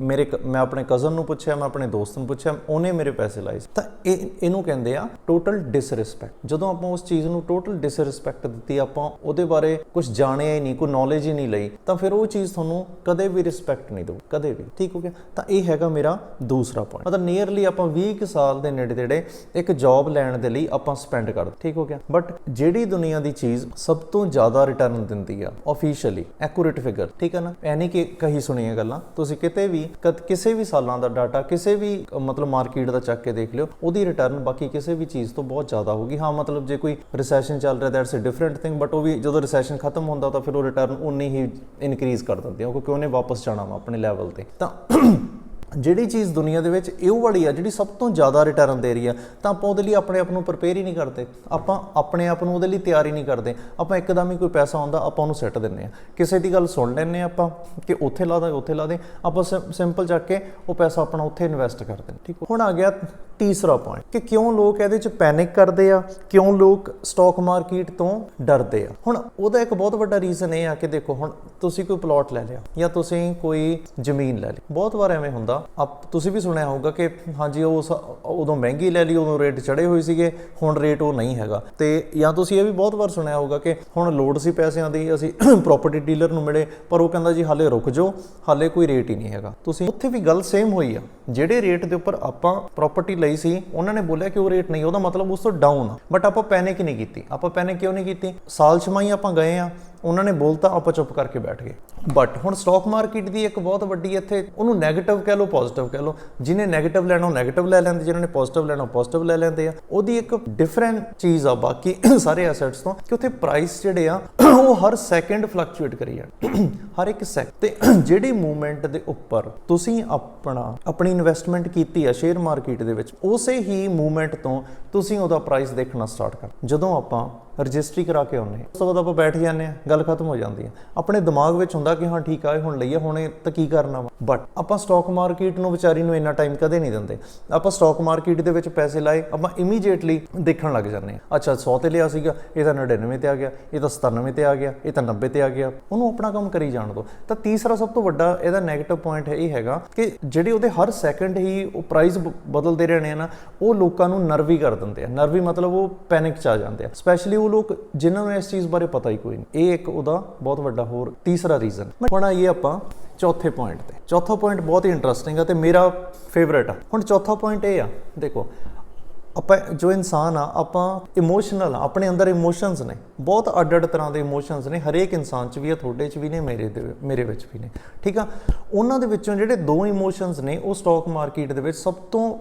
ਮੇਰੇ ਮੈਂ ਆਪਣੇ ਕਜ਼ਨ ਨੂੰ ਪੁੱਛਿਆ, ਮੈਂ ਆਪਣੇ ਦੋਸਤ ਨੂੰ ਪੁੱਛਿਆ, ਉਹਨੇ ਮੇਰੇ ਪੈਸੇ ਲਾਏ ਸੀ। ਤਾਂ ਇਹ, ਇਹਨੂੰ ਕਹਿੰਦੇ ਆ ਟੋਟਲ ਡਿਸਰਿਸਪੈਕਟ ਜਦੋਂ ਆਪਾਂ ਉਸ ਚੀਜ਼ ਨੂੰ ਟੋਟਲ ਡਿਸਰਿਸਪੈਕਟ ਦਿੱਤੀ, ਆਪਾਂ ਉਹਦੇ ਬਾਰੇ ਕੁਝ ਜਾਣਿਆ ਹੀ ਨਹੀਂ, ਕੋਈ ਨੌਲੇਜ ਹੀ ਨਹੀਂ ਲਈ, ਤਾਂ ਫਿਰ ਉਹ ਚੀਜ਼ ਤੁਹਾਨੂੰ ਕਦੇ ਵੀ ਰਿਸਪੈਕਟ ਨਹੀਂ ਦਊ, ਕਦੇ ਵੀ। ਠੀਕ ਹੋ ਗਿਆ? ਤਾਂ ਇਹ ਹੈਗਾ ਮੇਰਾ ਦੂਸਰਾ ਪੁਆਇੰਟ ਮਤਲਬ ਨੀਅਰਲੀ ਆਪਾਂ 20 ਕੁ ਸਾਲ ਦੇ ਨੇੜੇ ਤੇੜੇ ਇੱਕ ਜੌਬ ਲੈਣ ਦੇ ਲਈ ਆਪਾਂ ਸਪੈਂਡ ਕਰਦੇ ਠੀਕ ਹੋ ਗਿਆ। ਬਟ ਜਿਹੜੀ ਦੁਨੀਆ ਦੀ ਚੀਜ਼ ਸਭ ਤੋਂ ਜ਼ਿਆਦਾ ਰਿਟਰਨ ਦਿੰਦੀ ਆ ਆਫੀਸ਼ੀਅਲੀ ਐਕੂਰੇਟ ਫਿਗਰ ਠੀਕ ਹੈ ਨਾ? ਐਨੀ ਕਿ ਕਹੀ ਸੁਣੀਆਂ ਗੱਲਾਂ, ਤੁਸੀਂ ਕਿਤੇ ਵੀ ਕਦ, ਕਿਸੇ ਵੀ ਸਾਲਾਂ ਦਾ ਡਾਟਾ ਕਿਸੇ ਵੀ ਮਤਲਬ ਮਾਰਕੀਟ ਦਾ ਚੱਕ ਕੇ ਦੇਖ ਲਿਓ, ਉਹਦੀ ਰਿਟਰਨ ਬਾਕੀ ਕਿਸੇ ਵੀ ਚੀਜ਼ ਤੋਂ ਬਹੁਤ ਜ਼ਿਆਦਾ ਹੋਗੀ ਹਾਂ, ਮਤਲਬ ਜੇ ਕੋਈ ਰਿਸੈਸ਼ਨ ਚੱਲ ਰਿਹਾ that's a different thing but ਉਹ ਵੀ ਜਦੋਂ ਰਿਸੈਸ਼ਨ ਖਤਮ ਹੁੰਦਾ ਤਾਂ ਫਿਰ ਉਹ ਰਿਟਰਨ ਉਨੀ ਹੀ ਇਨਕਰੀਜ਼ ਕਰ ਦਿੰਦੇ ਆ ਕਿਉਂਕਿ ਉਹਨੇ ਵਾਪਸ ਜਾਣਾ ਵਾ ਆਪਣੇ ਲੈਵਲ ਤੇ। ਤਾਂ ਜਿਹੜੀ ਚੀਜ਼ ਦੁਨੀਆ ਦੇ ਵਿੱਚ ਇਹੋ ਵਾਲੀ ਆ, ਜਿਹੜੀ ਸਭ ਤੋਂ ਜ਼ਿਆਦਾ ਰਿਟਰਨ ਦੇ ਰਹੀ ਆ, ਤਾਂ ਆਪਾਂ ਉਹਦੇ ਲਈ ਆਪਣੇ ਆਪ ਨੂੰ ਪ੍ਰਪੇਅਰ ਹੀ ਨਹੀਂ ਕਰਦੇ। ਆਪਾਂ ਆਪਣੇ ਆਪ ਨੂੰ ਉਹਦੇ ਲਈ ਤਿਆਰ ਹੀ ਨਹੀਂ ਕਰਦੇ। ਆਪਾਂ ਇੱਕਦਮ ਹੀ ਕੋਈ ਪੈਸਾ ਆਉਂਦਾ, ਆਪਾਂ ਉਹਨੂੰ ਸੈੱਟ ਦਿੰਨੇ ਆ ਕਿਸੇ ਦੀ ਗੱਲ ਸੁਣ ਲੈਂਦੇ ਆ ਆਪਾਂ ਕਿ ਉੱਥੇ ਲਾ ਦੇ, ਉੱਥੇ ਲਾ ਦੇ। ਆਪਾਂ ਸਿੰਪਲ ਚੱਕ ਕੇ ਉਹ ਪੈਸਾ ਆਪਣਾ ਉੱਥੇ ਇਨਵੈਸਟ ਕਰ ਦਿੰਦੇ ਠੀਕ ਹੁਣ ਆ ਗਿਆ ਤੀਸਰਾ ਪੁਆਇੰਟ ਕਿ ਕਿਉਂ ਲੋਕ ਇਹਦੇ ਚ ਪੈਨਿਕ ਕਰਦੇ ਆ? ਕਿਉਂ ਲੋਕ ਸਟਾਕ ਮਾਰਕੀਟ ਤੋਂ ਡਰਦੇ ਆ? ਹੁਣ ਉਹਦਾ ਇੱਕ ਬਹੁਤ ਵੱਡਾ ਰੀਜ਼ਨ ਇਹ ਆ ਕਿ ਦੇਖੋ, ਹੁਣ ਤੁਸੀਂ ਕੋਈ ਪਲਾਟ ਲੈ ਲਿਆ ਜਾਂ ਤੁਸੀਂ ਕੋਈ ਜ਼ਮੀਨ ਲੈ ਲਈ। ਬਹੁਤ ਵਾਰ ਐਵੇਂ ਹੁੰਦਾ ਆਪ ਤੁਸੀਂ ਵੀ ਸੁਣਿਆ ਹੋਊਗਾ ਕਿ ਹਾਂਜੀ ਉਹ ਸ- ਉਦੋਂ ਮਹਿੰਗੀ ਲੈ ਲਈ, ਉਦੋਂ ਰੇਟ ਚੜੇ ਹੋਏ ਸੀਗੇ, ਹੁਣ ਰੇਟ ਉਹ ਨਹੀਂ ਹੈਗਾ। ਤੇ ਜਾਂ ਤੁਸੀਂ ਇਹ ਵੀ ਬਹੁਤ ਵਾਰ ਸੁਣਿਆ ਹੋਊਗਾ ਕਿ ਹੁਣ ਲੋਡ ਸੀ ਪੈਸਿਆਂ ਦੀ, ਅਸੀਂ ਪ੍ਰਾਪਰਟੀ ਡੀਲਰ ਨੂੰ ਮਿਲੇ, ਪਰ ਉਹ ਕਹਿੰਦਾ ਜੀ ਹਾਲੇ ਰੁਕ ਜਾਓ, ਹਾਲੇ ਕੋਈ ਰੇਟ ਹੀ ਨਹੀਂ ਹੈਗਾ। ਤੁਸੀਂ ਉੱਥੇ ਵੀ ਗੱਲ ਸੇਮ ਹੋਈ ਆ। ਜਿਹੜੇ ਰੇਟ ਦੇ ਉੱਪਰ ਆਪਾਂ ਪ੍ਰਾਪਰਟੀ ਲਈ ਸੀ, ਉਹਨਾਂ ਨੇ ਬੋਲਿਆ ਕਿ ਉਹ ਰੇਟ ਨਹੀਂ, ਉਹਦਾ ਮਤਲਬ ਉਸ ਤੋਂ ਡਾਊਨ ਆ। ਬਟ ਆਪਾਂ ਪੈਨਿਕ ਨਹੀਂ ਕੀਤੀ। ਆਪਾਂ ਪੈਨਿਕ ਕਿਉਂ ਨਹੀਂ ਕੀਤੀ? ਸਾਲ ਛਮਾਈ ਆਪਾਂ ਗਏ ਆ ਉਹਨਾਂ ਨੇ ਬੋਲਤਾ, ਆਪਾਂ ਚੁੱਪ ਕਰਕੇ ਬੈਠ ਗਏ। ਬਟ ਹੁਣ ਸਟਾਕ ਮਾਰਕੀਟ ਦੀ ਇੱਕ ਬਹੁਤ ਵੱਡੀ ਇੱਥੇ, ਉਹਨੂੰ ਨੈਗੇਟਿਵ ਕਹਿ ਲਓ ਪੋਜ਼ਿਟਿਵ ਕਹਿ ਲਓ। ਜਿਨੇ ਨੈਗੇਟਿਵ ਲੈਣਾ, ਉਹ ਨੈਗੇਟਿਵ ਲੈ ਲੈਂਦੇ, ਜਿਹਨਾਂ ਨੇ ਪੋਜ਼ਿਟਿਵ ਲੈਣਾ ਪੋਜ਼ਿਟਿਵ ਲੈ ਲੈਂਦੇ ਆ। ਉਹਦੀ ਇੱਕ ਡਿਫਰੈਂਟ ਚੀਜ਼ ਆ ਬਾਕੀ ਸਾਰੇ ਐਸੈਟਸ ਤੋਂ, ਕਿ ਉੱਥੇ ਪ੍ਰਾਈਸ ਜਿਹੜੇ ਆ, ਉਹ ਹਰ ਸੈਕਿੰਡ ਫਲਕਚੂਏਟ ਕਰੀ ਜਾਣ। ਹਰ ਇੱਕ ਸੈਕ ਤੇ ਜਿਹੜੀ ਮੂਵਮੈਂਟ ਦੇ ਉੱਪਰ ਤੁਸੀਂ ਆਪਣਾ, ਆਪਣੀ ਇਨਵੈਸਟਮੈਂਟ ਕੀਤੀ ਆ ਸ਼ੇਅਰ ਮਾਰਕੀਟ ਦੇ ਵਿੱਚ, ਉਸੇ ਹੀ ਮੂਵਮੈਂਟ ਤੋਂ ਤੁਸੀਂ ਉਹਦਾ ਪ੍ਰਾਈਸ ਦੇਖਣਾ ਸਟਾਰਟ ਕਰ ਜਦੋਂ ਆਪਾਂ ਰਜਿਸਟਰੀ ਕਰਾ ਕੇ ਆਉਂਦੇ ਹਾਂ। ਉਸ ਤੋਂ ਬਾਅਦ ਆਪਾਂ ਬੈਠ ਜਾਂਦੇ ਹਾਂ, ਗੱਲ ਖਤਮ ਹੋ ਜਾਂਦੀ ਹੈ। ਆਪਣੇ ਦਿਮਾਗ ਵਿੱਚ ਹੁੰਦਾ ਕਿ ਹਾਂ, ਠੀਕ ਆ, ਇਹ ਹੁਣ ਲਈਏ ਹੁਣ ਇਹ ਤਾਂ ਕੀ ਕਰਨਾ ਵਾ? ਬਟ ਆਪਾਂ ਸਟਾਕ ਮਾਰਕੀਟ ਨੂੰ ਵਿਚਾਰੀ ਨੂੰ ਇੰਨਾ ਟਾਈਮ ਕਦੇ ਨਹੀਂ ਦਿੰਦੇ। ਆਪਾਂ ਸਟਾਕ ਮਾਰਕੀਟ ਦੇ ਵਿੱਚ ਪੈਸੇ ਲਾਏ, ਆਪਾਂ ਇਮੀਡੀਏਟਲੀ ਦੇਖਣ ਲੱਗ ਜਾਂਦੇ ਹਾਂ। ਅੱਛਾ 100 ਤੇ ਲਿਆ ਸੀਗਾ, ਇਹ ਤਾਂ 99 ਤੇ ਆ ਗਿਆ, ਇਹ ਤਾਂ 97 ਤੇ ਆ ਗਿਆ, ਇਹ ਤਾਂ 90 ਤੇ ਆ ਗਿਆ। ਉਹਨੂੰ ਆਪਣਾ ਕੰਮ ਕਰੀ ਜਾਣ ਦਿਓ। ਤਾਂ ਤੀਸਰਾ ਸਭ ਤੋਂ ਵੱਡਾ ਇਹਦਾ 네ਗੇਟਿਵ ਪੁਆਇੰਟ ਇਹ ਹੈਗਾ ਕਿ ਜਿਹੜੇ ਉਹਦੇ ਹਰ ਸੈਕਿੰਡ ਹੀ ਉਹ ਪ੍ਰਾਈਸ ਬਦਲਦੇ ਰਹਿਣੇ ਆ ਨਾ, ਉਹ ਲੋਕਾਂ ਨੂੰ ਨਰਵੀ ਕਰ ਦਿੰਦੇ ਆ। ਨਰਵੀ ਮਤਲਬ ਉਹ ਪੈਨਿਕ ਚ ਆ ਜਾਂਦੇ ਆ। ਸਪੈਸ਼ਲੀ ਉਹ ਲੋਕ ਜਿਨ੍ਹਾਂ ਨੂੰ ਇਸ ਚੀਜ਼ ਬਾਰੇ ਪਤਾ ਹੀ ਕੋਈ ਨਹੀਂ। ਇਹ ਇੱਕ ਉਹਦਾ ਬਹੁਤ ਵੱਡਾ ਹੋਰ ਤੀਸਰਾ ਰੀਜ਼ਨ ਹੁਣ ਆਈਏ ਆਪਾਂ ਚੌਥੇ ਪੁਆਇੰਟ ਤੇ। ਚੌਥਾ ਪੁਆਇੰਟ ਬਹੁਤ ਹੀ ਇੰਟਰਸਟਿੰਗ ਆ ਤੇ ਮੇਰਾ ਫੇਵਰੇਟ ਆ। ਹੁਣ ਚੌਥਾ ਪੁਆਇੰਟ ਇਹ ਆ, ਦੇਖੋ, ਆਪਾਂ ਜੋ ਇਨਸਾਨ ਆ, ਆਪਾਂ ਇਮੋਸ਼ਨਲ ਆ, ਆਪਣੇ ਅੰਦਰ ਇਮੋਸ਼ਨਸ ਨੇ। ਬਹੁਤ ਅੱਡ-ਅੱਡ ਤਰ੍ਹਾਂ ਦੇ ਇਮੋਸ਼ਨਸ ਨੇ। ਹਰੇਕ ਇਨਸਾਨ 'ਚ ਵੀ ਆ, ਤੁਹਾਡੇ 'ਚ ਵੀ ਨੇ, ਮੇਰੇ ਦੇ, ਮੇਰੇ ਵਿੱਚ ਵੀ ਨੇ। ਠੀਕ ਆ? ਉਹਨਾਂ ਦੇ ਵਿੱਚੋਂ ਜਿਹੜੇ ਦੋ ਇਮੋਸ਼ਨਸ ਨੇ, ਉਹ ਸਟਾਕ ਮਾਰਕੀਟ ਦੇ ਵਿੱਚ ਸਭ ਤੋਂ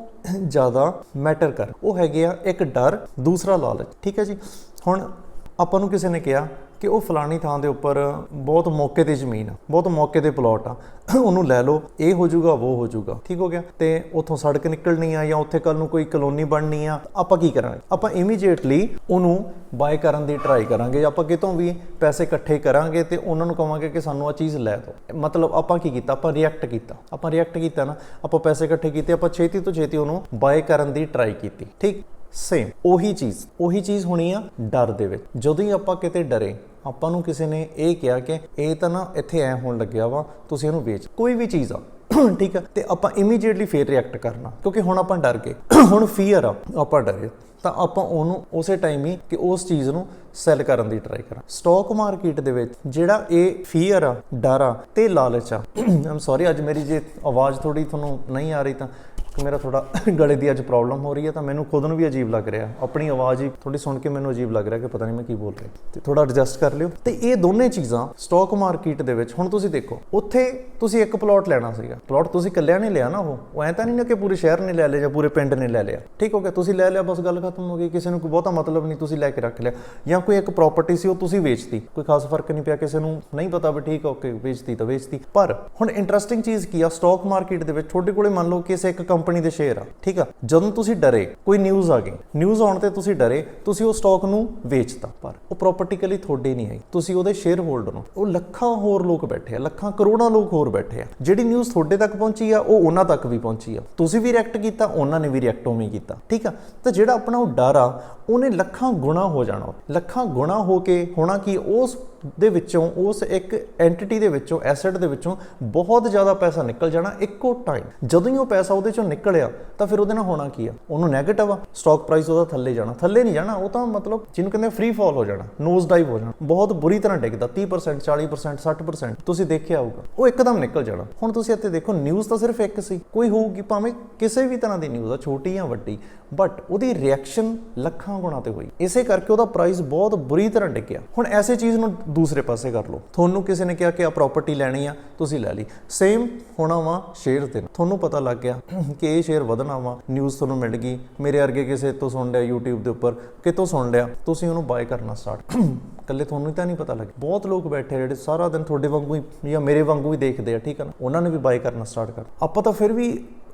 ਜ਼ਿਆਦਾ ਮੈਟਰ ਕਰ ਉਹ ਹੈਗੇ ਆ ਇੱਕ ਡਰ, ਦੂਸਰਾ ਲਾਲਚ। ਠੀਕ ਹੈ ਜੀ? ਹੁਣ ਆਪਾਂ ਨੂੰ ਕਿਸੇ ਨੇ ਕਿਹਾ ਕਿ ਉਹ ਫਲਾਣੀ ਥਾਂ ਦੇ ਉੱਪਰ ਬਹੁਤ ਮੌਕੇ ਤੇ ਜ਼ਮੀਨ ਆ, ਬਹੁਤ ਮੌਕੇ ਤੇ ਪਲਾਟ ਆ, ਉਹਨੂੰ ਲੈ ਲਓ, ਇਹ ਹੋ ਜਾਊਗਾ, ਉਹ ਹੋ ਜਾਊਗਾ, ਠੀਕ ਹੋ ਗਿਆ? ਤੇ ਉੱਥੋਂ ਸੜਕ ਨਿਕਲਣੀ ਆ ਜਾਂ ਉੱਥੇ ਕੱਲ ਨੂੰ ਕੋਈ ਕਲੋਨੀ ਬਣਨੀ ਆ, ਆਪਾਂ ਕੀ ਕਰਾਂਗੇ? ਆਪਾਂ ਇਮੀਡੀਏਟਲੀ ਉਹਨੂੰ ਬਾਏ ਕਰਨ ਦੀ ਟਰਾਈ ਕਰਾਂਗੇ, ਆਪਾਂ ਕਿਤੋਂ ਵੀ ਪੈਸੇ ਇਕੱਠੇ ਕਰਾਂਗੇ ਤੇ ਉਹਨਾਂ ਨੂੰ ਕਵਾਂਗੇ ਕਿ ਸਾਨੂੰ ਆ ਚੀਜ਼ ਲੈ ਦਿਓ। ਮਤਲਬ ਆਪਾਂ ਕੀ ਕੀਤਾ? ਆਪਾਂ ਰਿਐਕਟ ਕੀਤਾ। ਆਪਾਂ ਰਿਐਕਟ ਕੀਤਾ ਨਾ, ਆਪਾਂ ਪੈਸੇ ਇਕੱਠੇ ਕੀਤੇ, ਆਪਾਂ ਛੇਤੀ ਤੋਂ ਛੇਤੀ ਉਹਨੂੰ ਬਾਏ ਕਰਨ ਦੀ ਟਰਾਈ ਕੀਤੀ, ਠੀਕ? ਸੇਮ ਉਹੀ ਚੀਜ਼ ਉਹੀ ਚੀਜ਼ ਹੋਣੀ ਆ ਡਰ ਦੇ ਵਿੱਚ। ਜਦੋਂ ਹੀ ਆਪਾਂ ਕਿਤੇ ਡਰੇ, ਆਪਾਂ ਨੂੰ ਕਿਸੇ ਨੇ ਇਹ ਕਿਹਾ ਕਿ ਇਹ ਤਾਂ ਨਾ ਇੱਥੇ ਐ ਹੋਣ ਲੱਗਿਆ ਵਾ, ਤੁਸੀਂ ਇਹਨੂੰ ਵੇਚ। ਕੋਈ ਵੀ ਚੀਜ਼ ਆ, ਠੀਕ ਆ? ਤੇ ਆਪਾਂ ਇਮੀਡੀਏਟਲੀ ਫੇਰ ਰਿਐਕਟ ਕਰਨਾ, ਕਿਉਂਕਿ ਹੁਣ ਆਪਾਂ ਡਰ ਗਏ। ਹੁਣ ਫੀਅਰ ਆ, ਆਪਾਂ ਡਰੇ। ਤਾਂ ਆਪਾਂ ਉਹਨੂੰ ਉਸੇ ਟਾਈਮ ਹੀ ਕਿ ਉਸ ਚੀਜ਼ ਨੂੰ ਸੈਲ ਕਰਨ ਦੀ ਟਰਾਈ ਕਰਾਂ। ਸਟਾਕ ਮਾਰਕੀਟ ਦੇ ਵਿੱਚ ਜਿਹੜਾ ਇਹ ਫੀਅਰ ਆ, ਡਰ ਆ ਤੇ ਲਾਲਚ ਆ। ਆਮ ਸੌਰੀ ਅੱਜ ਮੇਰੀ ਜੇ ਆਵਾਜ਼ ਥੋੜੀ ਤੁਹਾਨੂੰ ਨਹੀਂ ਆ ਰਹੀ ਤਾਂ ਕਿ ਮੇਰਾ ਥੋੜਾ ਗਲੇ ਦੀ ਅੱਜ ਪ੍ਰੋਬਲਮ ਹੋ ਰਹੀ ਹੈ ਤਾਂ ਮੈਨੂੰ ਖੁਦ ਨੂੰ ਵੀ ਅਜੀਬ ਲੱਗ ਰਿਹਾ। ਆਪਣੀ ਆਵਾਜ਼ ਹੀ ਥੋੜੀ ਸੁਣ ਕੇ ਮੈਨੂੰ ਅਜੀਬ ਲੱਗ ਰਿਹਾ ਕਿ ਪਤਾ ਨਹੀਂ ਮੈਂ ਕੀ ਬੋਲ ਰਿਹਾ। ਤੇ ਥੋੜਾ ਐਡਜਸਟ ਕਰ ਲਿਓ। ਤੇ ਇਹ ਦੋਨੇ ਚੀਜ਼ਾਂ ਸਟਾਕ ਮਾਰਕੀਟ ਦੇ ਵਿੱਚ, ਹੁਣ ਤੁਸੀਂ ਦੇਖੋ, ਉੱਥੇ ਤੁਸੀਂ ਇੱਕ ਪਲਾਟ ਲੈਣਾ ਸੀਗਾ। ਪਲਾਟ ਤੁਸੀਂ ਇਕੱਲਿਆਂ ਨੇ ਲਿਆ ਨਾ ਉਹ। ਉਹ ਐਂ ਤਾਂ ਨਹੀਂ ਨਾ ਕਿ ਪੂਰੇ ਸ਼ਹਿਰ ਨੇ ਲੈ ਲਿਆ ਜਾਂ ਪੂਰੇ ਪਿੰਡ ਨੇ ਲੈ ਲਿਆ। ਠੀਕ ਹੋ ਗਿਆ, ਤੁਸੀਂ ਲੈ ਲਿਆ, ਬਸ ਗੱਲ ਖਤਮ ਹੋ ਗਈ। ਕਿਸੇ ਨੂੰ ਕੋਈ ਬਹੁਤਾ ਮਤਲਬ ਨਹੀਂ, ਤੁਸੀਂ ਲੈ ਕੇ ਰੱਖ ਲਿਆ। ਜਾਂ ਕੋਈ ਇੱਕ ਪ੍ਰਾਪਰਟੀ ਸੀ, ਉਹ ਤੁਸੀਂ ਵੇਚਤੀ। ਕੋਈ ਖਾਸ ਫ਼ਰਕ ਨਹੀਂ ਪਿਆ, ਕਿਸੇ ਨੂੰ ਨਹੀਂ ਪਤਾ ਵੀ ਠੀਕ ਓਕੇ, ਵੇਚਤੀ ਤਾਂ ਵੇਚਤੀ। ਪਰ ਹੁਣ ਇੰਟਰਸਟਿੰਗ ਚੀਜ਼ ਕੀ ਆ ਸਟਾਕ ਮਾਰਕੀਟ ਦੇ ਵਿੱਚ ਤੁਹਾਡੇ ਕੋਲੇ ਮੰਨ ਲਓ ਕਿਸੇ ਇੱਕ ਕੰਪਨੀ ਦੇ ਸ਼ੇਅਰ ਆ, ਠੀਕ ਆ? ਜਦੋਂ ਤੁਸੀਂ ਡਰੇ, ਕੋਈ ਨਿਊਜ਼ ਆ ਗਈ ਨਿਊਜ਼ ਆਉਣ ਤੇ ਤੁਸੀਂ ਡਰੇ, ਤੁਸੀਂ ਉਹ ਸਟਾਕ ਨੂੰ ਵੇਚਤਾ, ਪਰ ਉਹ ਪ੍ਰਾਪਰਟੀ ਤੁਹਾਡੇ ਨਹੀਂ ਆਈ ਤੁਸੀਂ ਉਹਦੇ ਸ਼ੇਅਰ ਹੋਲਡਰ ਹੋ। ਉਹ ਲੱਖਾਂ ਹੋਰ ਲੋਕ ਬੈਠੇ ਆ, ਲੱਖਾਂ ਕਰੋੜਾਂ ਲੋਕ ਹੋਰ ਬੈਠੇ ਆ। ਜਿਹੜੀ ਨਿਊਜ਼ ਤੁਹਾਡੇ ਤੱਕ ਪਹੁੰਚੀ ਆ, ਉਹ ਉਹਨਾਂ ਤੱਕ ਵੀ ਪਹੁੰਚੀ ਆ। ਤੁਸੀਂ ਵੀ ਰਿਐਕਟ ਕੀਤਾ, ਉਹਨਾਂ ਨੇ ਵੀ ਰਿਐਕਟ ਉਵੇਂ ਕੀਤਾ, ਠੀਕ ਆ? ਤਾਂ ਜਿਹੜਾ ਆਪਣਾ ਉਹ ਡਰ ਆ, ਉਹਨੇ ਲੱਖਾਂ ਗੁਣਾ ਹੋ ਜਾਣਾ। ਲੱਖਾਂ ਗੁਣਾ ਹੋ ਕੇ ਹੋਣਾ ਕਿ? ਉਸ ਦੇ ਵਿੱਚੋਂ, ਉਸ ਇੱਕ ਐਂਟੀਟੀ ਦੇ ਵਿੱਚੋਂ ਐਸੈਟ ਦੇ ਵਿੱਚੋਂ ਬਹੁਤ ਜ਼ਿਆਦਾ ਪੈਸਾ ਨਿਕਲ ਜਾਣਾ ਇੱਕੋ ਟਾਈਮ ਜਦੋਂ ਹੀ ਉਹ ਪੈਸਾ ਉਹਦੇ ਚੋਂ ਨਿਕਲਿਆ, ਤਾਂ ਫਿਰ ਉਹਦੇ ਨਾਲ ਹੋਣਾ ਕੀ ਆ? ਉਹਨੂੰ 네ਗੇਟਿਵ ਆ। ਸਟਾਕ ਪ੍ਰਾਈਸ ਉਹਦਾ ਥੱਲੇ ਜਾਣਾ। ਥੱਲੇ ਨਹੀਂ ਜਾਣਾ, ਉਹ ਤਾਂ ਮਤਲਬ ਜਿਹਨੂੰ ਕਹਿੰਦੇ ਫ੍ਰੀ ਫਾਲ ਹੋ ਜਾਣਾ ਨੋਜ਼ ਡਾਈਵ ਹੋ ਜਾਣਾ। ਬਹੁਤ ਬੁਰੀ ਤਰ੍ਹਾਂ ਡਿੱਗਦਾ 30% 40% 60% ਤੁਸੀਂ ਦੇਖਿਆ ਹੋਊਗਾ, ਉਹ ਇੱਕਦਮ ਨਿਕਲ ਜਾਣਾ। ਹੁਣ ਤੁਸੀਂ ਇੱਥੇ ਦੇਖੋ ਨਿਊਜ਼ ਤਾਂ ਸਿਰਫ ਇੱਕ ਸੀ। ਕੋਈ ਹੋਊਗੀ, ਭਾਵੇਂ ਕਿਸੇ ਵੀ ਤਰ੍ਹਾਂ ਦੀ ਨਿਊਜ਼ ਆ, ਛੋਟੀ ਜਾਂ ਵੱਡੀ ਬਟ ਉਹਦੀ ਰਿਐਕਸ਼ਨ ਲੱਖਾਂ ਗੁਣਾ ਤੇ ਹੋਈ। ਇਸੇ ਕਰਕੇ ਉਹਦਾ ਪ੍ਰਾਈਸ ਬਹੁਤ ਬੁਰੀ ਤਰ੍ਹਾਂ ਡਿੱਗਿਆ। ਹੁਣ ਐਸੇ ਚੀਜ਼ ਨੂੰ ਦੂਸਰੇ ਪਾਸੇ ਕਰ ਲਓ। ਤੁਹਾਨੂੰ ਕਿਸੇ ਨੇ ਕਿਹਾ ਕਿ ਆ ਪ੍ਰਾਪਰਟੀ ਲੈਣੀ ਆ, ਤੁਸੀਂ ਲੈ ਲਈ। ਸੇਮ ਹੋਣਾ ਵਾ ਸ਼ੇਅਰ ਤੇ। ਤੁਹਾਨੂੰ ਪਤਾ ਲੱਗ ਗਿਆ ਕਿ ਇਹ ਸ਼ੇਅਰ ਵਧਣਾ ਵਾ। ਨਿਊਜ਼ ਤੁਹਾਨੂੰ ਮਿਲ ਗਈ। ਮੇਰੇ ਵਰਗੇ ਕਿਸੇ ਤੋਂ ਸੁਣ ਲਿਆ YouTube ਦੇ ਉੱਪਰ, ਕਿਤੋਂ ਸੁਣ ਲਿਆ, ਤੁਸੀਂ ਉਹਨੂੰ ਬਾਏ ਕਰਨਾ ਸਟਾਰਟ ਕੱਲੇ ਤੁਹਾਨੂੰ ਤਾਂ ਨਹੀਂ ਪਤਾ ਲੱਗ ਬਹੁਤ ਲੋਕ ਬੈਠੇ ਜਿਹੜੇ ਸਾਰਾ ਦਿਨ ਤੁਹਾਡੇ ਵਾਂਗੂ ਹੀ ਜਾਂ ਮੇਰੇ ਵਾਂਗੂ ਹੀ ਦੇਖਦੇ ਆ, ਠੀਕ ਆ ਨਾ? ਉਹਨਾਂ ਨੇ ਵੀ ਬਾਏ ਕਰਨਾ ਸਟਾਰਟ ਕਰ ਆਪਾਂ ਤਾਂ ਫਿਰ ਵੀ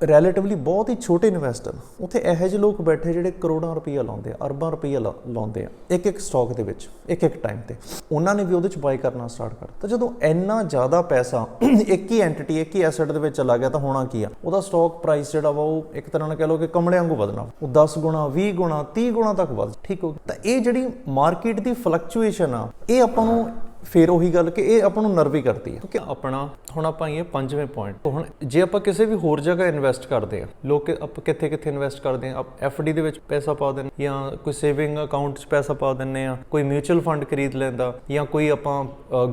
ਰੈਲੇਟਿਵਲੀ ਬਹੁਤ ਹੀ ਛੋਟੇ ਇਨਵੈਸਟਰ ਉੱਥੇ ਇਹੋ ਜਿਹੇ ਲੋਕ ਬੈਠੇ ਜਿਹੜੇ ਕਰੋੜਾਂ ਰੁਪਈਆ ਲਾਉਂਦੇ ਆ, ਅਰਬਾਂ ਰੁਪਈਆ ਲਾ- ਲਾਉਂਦੇ ਆ, ਇੱਕ ਇੱਕ ਸਟਾਕ ਦੇ ਵਿੱਚ, ਇੱਕ ਇੱਕ ਟਾਈਮ ਤੇ। ਉਹਨਾਂ ਨੇ ਵੀ ਉਹਦੇ ਚ ਬਾਈ ਕਰਨਾ ਸਟਾਰਟ ਕਰ ਤਾਂ ਜਦੋਂ ਇੰਨਾ ਜ਼ਿਆਦਾ ਪੈਸਾ ਇੱਕ ਹੀ ਐਂਟੀਟੀ ਇੱਕ ਹੀ ਐਸੈਟ ਦੇ ਵਿੱਚ ਚਲਾ ਗਿਆ ਤਾਂ ਹੋਣਾ ਕੀ ਆ? ਉਹਦਾ ਸਟਾਕ ਪ੍ਰਾਈਸ ਜਿਹੜਾ ਵਾ ਉਹ ਇੱਕ ਤਰ੍ਹਾਂ ਨਾਲ ਕਹਿ ਲਓ ਕਿ ਕਮਲੇ ਵਾਂਗੂ ਵਧਣਾ। ਉਹ 10 ਗੁਣਾ 20 ਗੁਣਾ 30 ਗੁਣਾ ਤੱਕ ਵਧ। ਠੀਕ ਹੋ ਗਿਆ। ਤਾਂ ਇਹ ਜਿਹੜੀ ਮਾਰਕੀਟ ਦੀ ਫਲਕਚੁਏਸ਼ਨ ਆ, ਇਹ ਆਪਾਂ ਨੂੰ ਫਿਰ ਉਹੀ ਗੱਲ ਕਿ ਇਹ ਆਪਾਂ ਨੂੰ ਨਰਵੀ ਕਰਦੀ ਹੈ ਕਿਉਂਕਿ ਆਪਣਾ, ਹੁਣ ਆਪਾਂ ਇਹ ਪੰਜਵੇਂ ਪੁਆਇੰਟ ਹੁਣ ਜੇ ਆਪਾਂ ਕਿਸੇ ਵੀ ਹੋਰ ਜਗ੍ਹਾ ਇਨਵੈਸਟ ਕਰਦੇ ਆ, ਲੋਕ ਆਪਾਂ ਕਿੱਥੇ ਕਿੱਥੇ ਇਨਵੈਸਟ ਕਰਦੇ ਆ ਐਫਡੀ ਦੇ ਵਿੱਚ ਪੈਸਾ ਪਾ ਦਿੰਦੇ ਜਾਂ ਕੋਈ ਸੇਵਿੰਗ ਅਕਾਊਂਟ 'ਚ ਪੈਸਾ ਪਾ ਦਿੰਨੇ ਆ, ਕੋਈ ਮਿਊਚੁਅਲ ਫੰਡ ਖਰੀਦ ਲੈਂਦਾ, ਜਾਂ ਕੋਈ ਆਪਾਂ